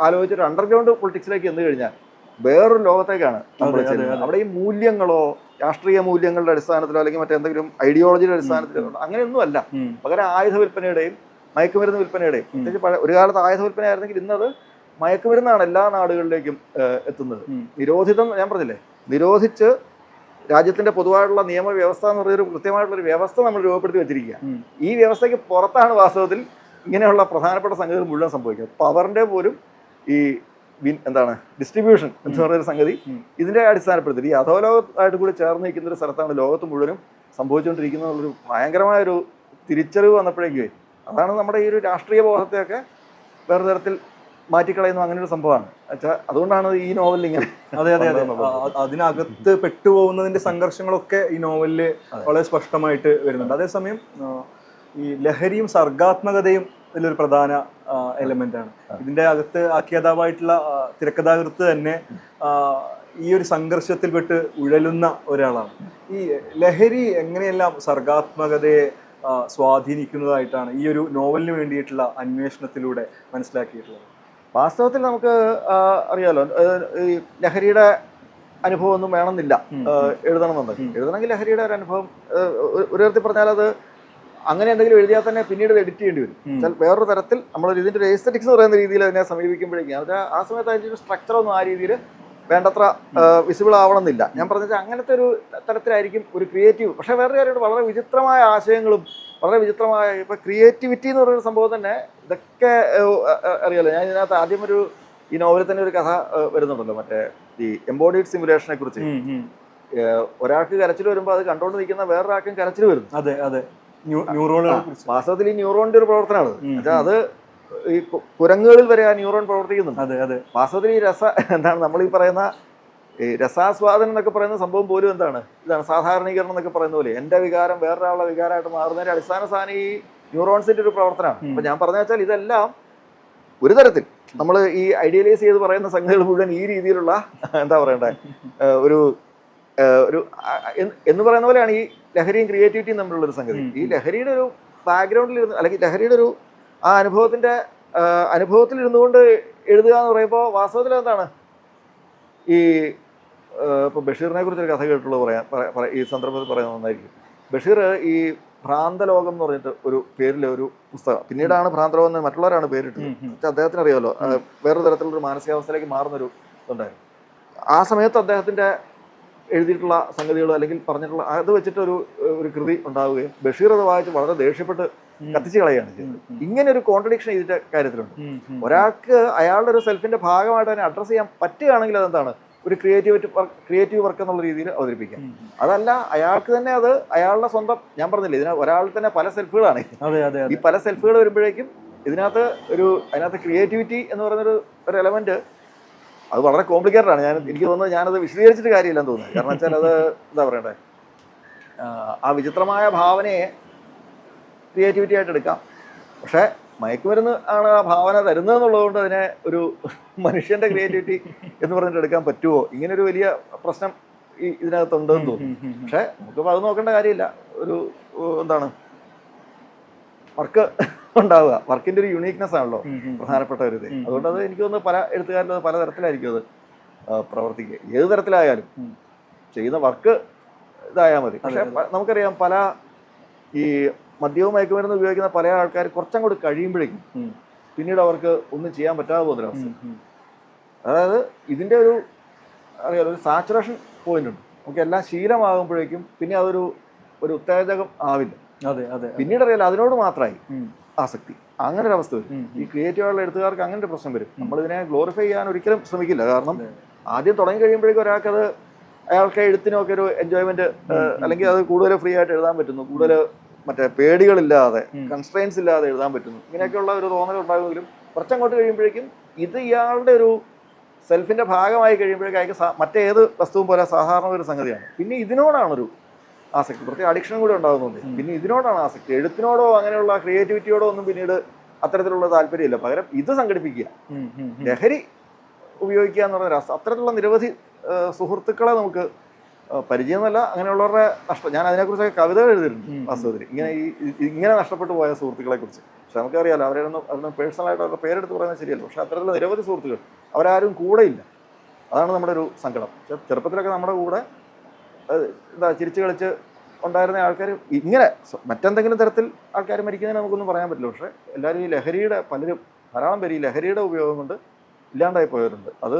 ആലോചിച്ചൊരു അണ്ടർഗ്രൗണ്ട് പൊളിറ്റിക്സിലേക്ക് എന്ന് കഴിഞ്ഞാൽ വേറൊരു ലോകത്തേക്കാണ് നമ്മൾ അവിടെ ഈ മൂല്യങ്ങളോ രാഷ്ട്രീയ മൂല്യങ്ങളുടെ അടിസ്ഥാനത്തിലോ അല്ലെങ്കിൽ മറ്റെന്തെങ്കിലും ഐഡിയോളജിയുടെ അടിസ്ഥാനത്തിലോ അങ്ങനെയൊന്നും അല്ല
ഉം.
പകരം ആയുധ വിൽപ്പനയുടെയും മയക്കുമരുന്ന് വിൽപ്പനയുടെയും പ്രത്യേകിച്ച് ഒരു കാലത്ത് ആയുധ വിൽപ്പന ആയിരുന്നെങ്കിൽ ഇന്നത് മയക്കുമരുന്നാണ് എല്ലാ നാടുകളിലേക്കും എത്തുന്നത്. നിരോധിതം ഞാൻ പറഞ്ഞില്ലേ? നിരോധിച്ച് രാജ്യത്തിന്റെ പൊതുവായിട്ടുള്ള നിയമവ്യവസ്ഥ എന്ന് പറയുന്ന ഒരു കൃത്യമായിട്ടുള്ള ഒരു വ്യവസ്ഥ നമ്മൾ രൂപപ്പെടുത്തി വെച്ചിരിക്കുക. ഈ വ്യവസ്ഥയ്ക്ക് പുറത്താണ് വാസ്തവത്തിൽ ഇങ്ങനെയുള്ള പ്രധാനപ്പെട്ട സംഗതികൾ മുഴുവൻ സംഭവിക്കുന്നത് പവറിന്റെ പോലും ഈ എന്താണ് ഡിസ്ട്രിബ്യൂഷൻ എന്ന് പറയുന്ന സംഗതി ഇതിന്റെ അടിസ്ഥാനപ്പെടുത്തി. ഈ അധോലോകമായിട്ട് കൂടി ചേർന്ന് നിൽക്കുന്ന ഒരു സ്ഥലത്താണ് ലോകത്ത് മുഴുവനും സംഭവിച്ചുകൊണ്ടിരിക്കുന്ന ഒരു ഭയങ്കരമായ ഒരു തിരിച്ചറിവ് വന്നപ്പോഴേക്കുവേ അതാണ് നമ്മുടെ ഈ ഒരു രാഷ്ട്രീയ ബോധത്തെയൊക്കെ വേറെ തരത്തിൽ മാറ്റിക്കളയുന്ന അങ്ങനെ ഒരു സംഭവമാണ്. വെച്ചാൽ അതുകൊണ്ടാണ് ഈ നോവലിൽ ഇങ്ങനെ
അതെ അതെ അതെ. അതിനകത്ത് പെട്ടുപോകുന്നതിന്റെ സംഘർഷങ്ങളൊക്കെ ഈ
നോവലിൽ
വളരെ സ്പഷ്ടമായിട്ട് വരുന്നുണ്ട്. അതേസമയം ഈ ലഹരിയും സർഗാത്മകതയും ഇതിലൊരു പ്രധാന എലമെന്റ് ആണ്. ഇതിന്റെ അകത്ത് ആഖ്യാതാവായിട്ടുള്ള തിരക്കഥാകൃത്ത് തന്നെ ഈ ഒരു സംഘർഷത്തിൽപ്പെട്ട് ഉഴലുന്ന ഒരാളാണ്. ഈ ലഹരി എങ്ങനെയെല്ലാം സർഗാത്മകതയെ സ്വാധീനിക്കുന്നതായിട്ടാണ് ഈ ഒരു നോവലിന് വേണ്ടിയിട്ടുള്ള അന്വേഷണത്തിലൂടെ മനസ്സിലാക്കിയിട്ടുള്ളത്.
വാസ്തവത്തിൽ നമുക്ക് അറിയാലോ ഈ ലഹരിയുടെ അനുഭവം ഒന്നും വേണമെന്നില്ല
എഴുതണം
ഏഹ്, എഴുതണമെന്നുണ്ടെങ്കിൽ
ഉം.
എഴുതണമെങ്കിൽ ലഹരിയുടെ ഒരു അനുഭവം ഒരു- തരത്തിൽ പറഞ്ഞാൽ അത് അങ്ങനെ എന്തെങ്കിലും എഴുതിയാൽ തന്നെ പിന്നീട് എഡിറ്റ് ചെയ്യേണ്ടി വരും. ചില വേറൊരു തരത്തിൽ നമ്മൾ ഇതിന്റെ ഒരു എസ്തറ്റിക്സ് എന്ന് പറയുന്ന രീതിയിൽ അതിനെ സമീപിക്കുമ്പോഴേക്കും അത് ആ സമയത്ത് അതിന്റെ ഒരു സ്ട്രക്ചർ ഒന്നും ആ രീതിയിൽ വേണ്ടത്ര വിസിബിൾ ആവണമെന്നില്ല. ഞാൻ പറഞ്ഞാൽ അങ്ങനത്തെ ഒരു തരത്തിലായിരിക്കും ഒരു ക്രിയേറ്റീവ് പക്ഷേ വേറെ കാര്യമുണ്ട് വളരെ വിചിത്രമായ ആശയങ്ങളും വളരെ വിചിത്രമായ ഇപ്പൊ ക്രിയേറ്റിവിറ്റി എന്ന് പറയുന്ന സംഭവം തന്നെ ഇതൊക്കെ അറിയാലോ. ഞാൻ ഇതിനകത്ത് ആദ്യം ഒരു ഈ നോവലിൽ തന്നെ ഒരു കഥ വരുന്നുണ്ടല്ലോ മറ്റേ ഈ എംബോഡീഡ് സിമുലേഷനെ കുറിച്ച്. ഒരാൾക്ക് കരച്ചിൽ വരുമ്പോൾ അത് കണ്ടുകൊണ്ട് നിൽക്കുന്ന വേറൊരാൾക്കും കരച്ചിൽ വരുന്നു.
അതെ അതെ.
വാസ്തവത്തിൽ ഈ ന്യൂറോണിന്റെ ഒരു പ്രവർത്തനമാണ്. അത് ഈ കുരങ്ങുകളിൽ വരെ ആ ന്യൂറോൺ പ്രവർത്തിക്കുന്നുണ്ട്.
അതെ അതെ.
വാസ്തവത്തിൽ ഈ രസ എന്താണ് നമ്മൾ ഈ പറയുന്ന ഈ രസാസ്വാദനം എന്നൊക്കെ പറയുന്ന സംഭവം പോലും എന്താണ്? ഇതാണ് സാധാരണീകരണം എന്നൊക്കെ പറയുന്ന പോലെ. എന്റെ വികാരം വേറൊരാളുടെ വികാരമായിട്ട് മാറുന്നതിന്റെ അടിസ്ഥാന സാധനം ഈ ന്യൂറോൺസിന്റെ ഒരു പ്രവർത്തനമാണ്. അപ്പൊ ഞാൻ പറഞ്ഞ വെച്ചാൽ ഇതെല്ലാം ഒരു തരത്തിൽ നമ്മൾ ഈ ഐഡിയലൈസ് ചെയ്ത് പറയുന്ന സംഗതികൾ മുഴുവൻ ഈ രീതിയിലുള്ള എന്താ പറയണ്ടേ ഒരു ഒരു എന്ന് പറയുന്ന പോലെയാണ് ഈ ലഹരിയും ക്രിയേറ്റിവിറ്റിയും തമ്മിലുള്ള ഒരു സംഗതി ഈ ലഹരിയുടെ ഒരു ബാക്ക്ഗ്രൗണ്ടിൽ അല്ലെങ്കിൽ ലഹരിയുടെ ഒരു ആ അനുഭവത്തിന്റെ ആ, അനുഭവത്തിൽ ഇരുന്നുകൊണ്ട് എഴുതുക എന്ന് പറയുമ്പോൾ വാസ്തവത്തിൽ എന്താണ്? ഈ ഇപ്പോൾ ഇപ്പൊ ബഷീറിനെ കുറിച്ചൊരു കഥ കേട്ടുള്ളൂ പറയാൻ പറ- പറ- ഈ സന്ദർഭത്തിൽ പറയുന്നത് നന്നായിരിക്കും. ബഷീർ ഈ ഭ്രാന്തലോകം എന്ന് പറഞ്ഞിട്ട് ഒരു പേരിലെ ഒരു പുസ്തകം പിന്നീടാണ് ഭ്രാന്തലോകം എന്ന് മറ്റുള്ളവരാണ് പേരിട്ടത്. പക്ഷെ അദ്ദേഹത്തിന് അറിയാമല്ലോ വേറൊരു തരത്തിലുള്ള ഒരു മാനസികാവസ്ഥയിലേക്ക് മാറുന്നൊരു ഇതുണ്ടായിരുന്നു. ആ സമയത്ത് അദ്ദേഹത്തിന്റെ എഴുതിയിട്ടുള്ള സംഗതികളോ അല്ലെങ്കിൽ പറഞ്ഞിട്ടുള്ള അത് വെച്ചിട്ടൊരു ഒരു കൃതി ഉണ്ടാവുകയും ബഷീർ അത് വായിച്ച് വളരെ ദേഷ്യപ്പെട്ട് കത്തിച്ച് കളയാണ് ചെയ്യുന്നത് ഇങ്ങനെ ഒരു കോൺട്രഡിക്ഷൻ ഇതിന്റെ കാര്യത്തിലുണ്ട്. ഒരാൾക്ക് അയാളുടെ ഒരു സെൽഫിന്റെ ഭാഗമായിട്ട് അതിനെ അഡ്രസ്സ് ചെയ്യാൻ പറ്റുകയാണെങ്കിൽ അതെന്താണ്? ഒരു ക്രിയേറ്റീവ് ക്രിയേറ്റീവ് വർക്ക് എന്നുള്ള രീതിയിൽ അവതരിപ്പിക്കാം അതല്ല അയാൾക്ക് തന്നെ അത് അയാളുടെ സ്വന്തം ഞാൻ പറഞ്ഞില്ലേ ഇതിന് ഒരാൾ തന്നെ പല സെൽഫുകളാണ്. ഈ പല സെൽഫുകൾ വരുമ്പോഴേക്കും ഇതിനകത്ത് ഒരു അതിനകത്ത് ക്രിയേറ്റിവിറ്റി എന്ന് പറയുന്നൊരു ഒരു എലമെന്റ് അത് വളരെ കോംപ്ലിക്കേറ്റഡ് ആണ്. ഞാൻ എനിക്ക് തോന്നുന്നത് ഞാനത് വിശദീകരിച്ചിട്ട് കാര്യമില്ലെന്ന് തോന്നുന്നത് കാരണം വെച്ചാൽ അത് എന്താ പറയണ്ടേ? ആ, വിചിത്രമായ ഭാവനയെ ക്രിയേറ്റിവിറ്റി ആയിട്ട് എടുക്കാം. പക്ഷേ മയക്കുമരുന്ന് ആണ് ആ ഭാവന തരുന്നത് കൊണ്ട് അതിനെ ഒരു മനുഷ്യന്റെ ക്രിയേറ്റിവിറ്റി എന്ന് പറഞ്ഞിട്ട് എടുക്കാൻ പറ്റുമോ ഇങ്ങനെ ഒരു വലിയ പ്രശ്നം ഈ ഇതിനകത്തുണ്ടെന്ന് തോന്നുന്നു. പക്ഷേ നമുക്കിപ്പോൾ അത് നോക്കേണ്ട കാര്യമില്ല. ഒരു എന്താണ്? വർക്ക് ഉണ്ടാവുക. വർക്കിന്റെ ഒരു യുണീക്നെസ് ആണല്ലോ പ്രധാനപ്പെട്ട ഒരു ഇത്. അതുകൊണ്ട് അത് എനിക്ക് തോന്നുന്നു പല എഴുത്തുകാരിലും അത് പല തരത്തിലായിരിക്കും അത് പ്രവർത്തിക്കുക. ഏത് തരത്തിലായാലും. ചെയ്യുന്ന വർക്ക് ഇതായാൽ മതി. പക്ഷെ നമുക്കറിയാം പല ഈ മദ്യവും മയക്കുമരുന്ന് ഉപയോഗിക്കുന്ന പല ആൾക്കാർ കുറച്ചും കൂടി
കഴിയുമ്പോഴേക്കും
പിന്നീട് അവർക്ക് ഒന്നും ചെയ്യാൻ പറ്റാതെ പോകുന്നൊരവസ്ഥ അതായത് ഇതിന്റെ ഒരു അറിയാലോ ഒരു സാച്ചുറേഷൻ പോയിന്റ് ഉണ്ട്. നമുക്ക് എല്ലാം ശീലമാകുമ്പോഴേക്കും പിന്നെ അതൊരു ഒരു ഉത്തേജകം ആവില്ല. പിന്നീട് അറിയാലോ അതിനോട് മാത്രമായി. ആസക്തി. അങ്ങനെ ഒരു അവസ്ഥ വരും ഈ ക്രിയേറ്റീവ് ആയുള്ള എഴുത്തുകാർക്ക് അങ്ങനെ ഒരു പ്രശ്നം വരും. നമ്മൾ ഇതിനെ ഗ്ലോറിഫൈ ചെയ്യാൻ ഒരിക്കലും ശ്രമിക്കില്ല. കാരണം ആദ്യം തുടങ്ങി കഴിയുമ്പോഴേക്കും ഒരാൾക്കത് അയാൾക്ക് എഴുത്തിനൊക്കെ ഒരു എൻജോയ്മെന്റ് അല്ലെങ്കിൽ അത് കൂടുതൽ ഫ്രീ ആയിട്ട് എഴുതാൻ പറ്റുന്നു. കൂടുതൽ മറ്റേ പേടികളില്ലാതെ. കൺസ്ട്രെയിൻസ് ഇല്ലാതെ എഴുതാൻ പറ്റുന്നു. ഇങ്ങനെയൊക്കെയുള്ള ഒരു തോന്നൽ ഉണ്ടാകുമെങ്കിലും കുറച്ചങ്ങോട്ട് കഴിയുമ്പോഴേക്കും ഇത് ഇയാളുടെ ഒരു സെൽഫിന്റെ ഭാഗമായി കഴിയുമ്പോഴേക്കും അയാൾക്ക് മറ്റേത് വസ്തുവും പോലെ സാധാരണ ഒരു സംഗതിയാണ്. പിന്നെ ഇതിനോടാണ് ഒരു ആസക്തി. പ്രത്യേക അഡിക്ഷനും കൂടെ ഉണ്ടാകുന്നുണ്ട് പിന്നെ ഇതിനോടാണ് ആസക്തി. എഴുത്തിനോടോ അങ്ങനെയുള്ള ക്രിയേറ്റിവിറ്റിയോടോ ഒന്നും പിന്നീട് അത്തരത്തിലുള്ള താല്പര്യമില്ല. പകരം ഇത് സംഘടിപ്പിക്കുക. ലഹരി ഉപയോഗിക്കുക എന്ന് പറഞ്ഞ അത്തരത്തിലുള്ള നിരവധി സുഹൃത്തുക്കളെ നമുക്ക് പരിചയമല്ല അങ്ങനെയുള്ളവരുടെ നഷ്ടം ഞാൻ അതിനെക്കുറിച്ചൊക്കെ കവിതകൾ എഴുതിയിട്ടുണ്ട്
ഉം.
വാസ്തവത്തിൽ ഇങ്ങനെ ഈ ഇങ്ങനെ നഷ്ടപ്പെട്ടു പോയ സുഹൃത്തുക്കളെ കുറിച്ച് പക്ഷെ നമുക്കറിയാലോ അവരെ ഒന്നും അവരൊന്നും പേഴ്സണലായിട്ട് അവരുടെ പേരെടുത്ത് പറയുന്നത് ശരിയല്ല. പക്ഷെ അത്തരത്തിലുള്ള നിരവധി സുഹൃത്തുക്കൾ അവരാരും കൂടെയില്ല അതാണ് നമ്മുടെ ഒരു സങ്കടം. ചെറുപ്പത്തിലൊക്കെ നമ്മുടെ കൂടെ എന്താ ചിരിച്ചു കളിച്ച് ഉണ്ടായിരുന്ന ആൾക്കാർ ഇങ്ങനെ മറ്റെന്തെങ്കിലും തരത്തിൽ ആൾക്കാർ മരിക്കുന്നതിന് നമുക്കൊന്നും പറയാൻ പറ്റില്ല. പക്ഷേ എല്ലാവരും ഈ ലഹരിയുടെ പലരും ധാരാളം പേര് ഈ ലഹരിയുടെ ഉപയോഗം കൊണ്ട് ഇല്ലാണ്ടായി പോയവരുണ്ട്. അത്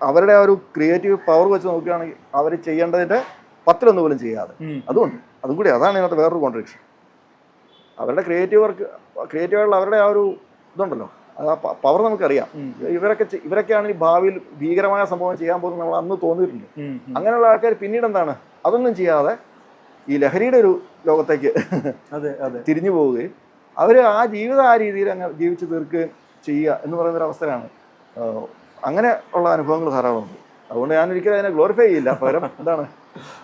അവരുടെ ആ ഒരു ക്രിയേറ്റീവ് പവർ വെച്ച് നോക്കുകയാണെങ്കിൽ അവർ ചെയ്യേണ്ടതിന്റെ പത്തിലൊന്ന് പോലും ചെയ്യാതെ. അതുകൊണ്ട് അതും കൂടി അതാണ് ഇതിനകത്ത് വേറൊരു കോൺട്രഡിക്ഷൻ അവരുടെ ക്രിയേറ്റീവ് വർക്ക് ക്രിയേറ്റീവായിട്ടുള്ള അവരുടെ ആ ഒരു ഇതുണ്ടല്ലോ. പവർ നമുക്കറിയാം. ഇവരൊക്കെ ഇവരൊക്കെയാണ് ഈ ഭാവിയിൽ ഭീകരമായ സംഭവം ചെയ്യാൻ പോകുന്നത് നമ്മൾ അന്ന് തോന്നിയിട്ടുണ്ട്. അങ്ങനെയുള്ള ആൾക്കാർ പിന്നീട് എന്താണ്? അതൊന്നും ചെയ്യാതെ ഈ ലഹരിയുടെ ഒരു ലോകത്തേക്ക്
അതെ അതെ.
തിരിഞ്ഞു പോവുകയും അവർ ആ ജീവിതം ആ രീതിയിൽ അങ്ങ് ജീവിച്ച് തീർക്കുകയും ചെയ്യുക എന്ന് പറയുന്ന ഒരു അവസ്ഥയാണ് അങ്ങനെ ഉള്ള അനുഭവങ്ങൾ ധാരാളമുണ്ട്. അതുകൊണ്ട് ഞാൻ ഒരിക്കലും അതിനെ ഗ്ലോറിഫൈ ചെയ്യില്ല. പകരം എന്താണ്?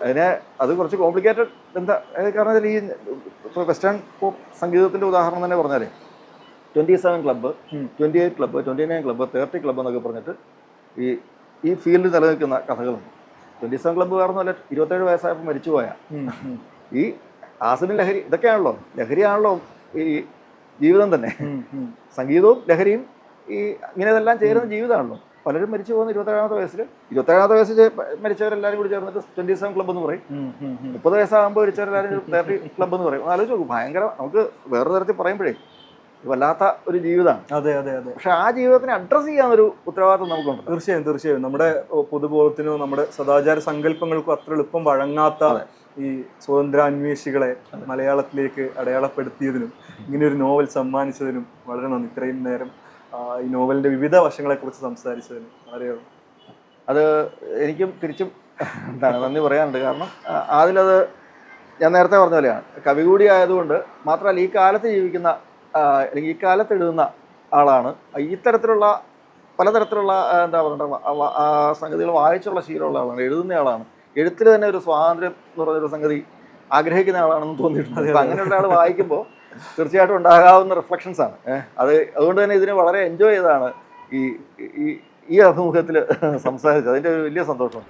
അതിനെ അത് കുറച്ച് കോംപ്ലിക്കേറ്റഡ് എന്താ കാരണം ഈ വെസ്റ്റേൺ സംഗീതത്തിന്റെ ഉദാഹരണം തന്നെ പറഞ്ഞാലേ twenty seven club. Twenty eight club twenty nine club thirty club എന്നൊക്കെ പറഞ്ഞിട്ട് ഈ ഈ ഫീൽഡിൽ നിലനിൽക്കുന്ന കഥകളുണ്ട്. ട്വന്റി സെവൻ ക്ലബ്ബ് കാരണമല്ല ഇരുപത്തേഴ് വയസ്സായപ്പോൾ മരിച്ചുപോയ. ഈ ആസിനും ലഹരി ഇതൊക്കെയാണല്ലോ. ലഹരിയാണല്ലോ ഈ ജീവിതം തന്നെ. സംഗീതവും ലഹരിയും ഈ ഇങ്ങനെ ഇതെല്ലാം ചേരുന്ന ജീവിതമാണല്ലോ. പലരും മരിച്ചു പോകുന്ന ഇരുപത്തേഴാമത്തെ വയസ്സിൽ ഇരുപത്തേഴാമത്തെ വയസ്സിൽ മരിച്ചവരെല്ലാവരും കൂടി ചേർന്നിട്ട് ട്വന്റി സെവൻ ക്ലബ്ബ് എന്ന് പറയും. മുപ്പത് വയസ്സാകുമ്പോൾ മരിച്ചവരെല്ലാവരും തേർട്ടി ക്ലബ്ബ് എന്ന് പറയും. ആലോചിച്ച് നോക്കും. ഭയങ്കര നമുക്ക് വേറൊരു തരത്തിൽ പറയുമ്പോഴേ വല്ലാത്ത ഒരു ജീവിതമാണ്.
അതെ അതെ അതെ.
പക്ഷെ ആ ജീവിതത്തിനെ അഡ്രസ്സ് ചെയ്യാനൊരു ഉത്തരവാദിത്വം നമുക്കുണ്ട്.
തീർച്ചയായും തീർച്ചയായും. നമ്മുടെ പൊതുബോധത്തിനോ നമ്മുടെ സദാചാര സങ്കല്പങ്ങൾക്കും അത്ര എളുപ്പം വഴങ്ങാത്ത. ഈ സ്വാതന്ത്ര്യാന്വേഷികളെ മലയാളത്തിലേക്ക് അടയാളപ്പെടുത്തിയതിനും ഇങ്ങനെ ഒരു നോവൽ സമ്മാനിച്ചതിനും വളരെ നന്ദി. ഇത്രയും നേരം ഈ നോവലിന്റെ വിവിധ വശങ്ങളെ കുറിച്ച് സംസാരിച്ചതിന് വളരെ
അത് എനിക്കും തിരിച്ചും എന്താണ് നന്ദി പറയാനുണ്ട്. കാരണം അതിലത് ഞാൻ നേരത്തെ പറഞ്ഞ പോലെയാണ്. കവി കൂടി ആയതുകൊണ്ട് മാത്രമല്ല ഈ കാലത്ത് ജീവിക്കുന്ന അല്ലെങ്കിൽ ഈ കാലത്ത് എഴുതുന്ന ആളാണ്. ഇത്തരത്തിലുള്ള പലതരത്തിലുള്ള എന്താ പറയുക സംഗതികൾ വായിച്ചുള്ള ശീലമുള്ള ആളാണ് എഴുതുന്ന ആളാണ്. എഴുത്തിൽ തന്നെ ഒരു സ്വാതന്ത്ര്യം എന്ന് പറഞ്ഞൊരു സംഗതി ആഗ്രഹിക്കുന്ന ആളാണെന്ന് തോന്നിയിട്ടുണ്ട്.
അങ്ങനെയുള്ള.
അങ്ങനെ ഒരാൾ വായിക്കുമ്പോൾ തീർച്ചയായിട്ടും ഉണ്ടാകാവുന്ന റിഫ്ലക്ഷൻസ് ആണ്. അത് അതുകൊണ്ട് തന്നെ ഇതിനെ വളരെ എൻജോയ് ചെയ്താണ് ഈ ഈ ഈ അഭിമുഖത്തിൽ സംസാരിച്ചത്. അതിന്റെ ഒരു വലിയ സന്തോഷം.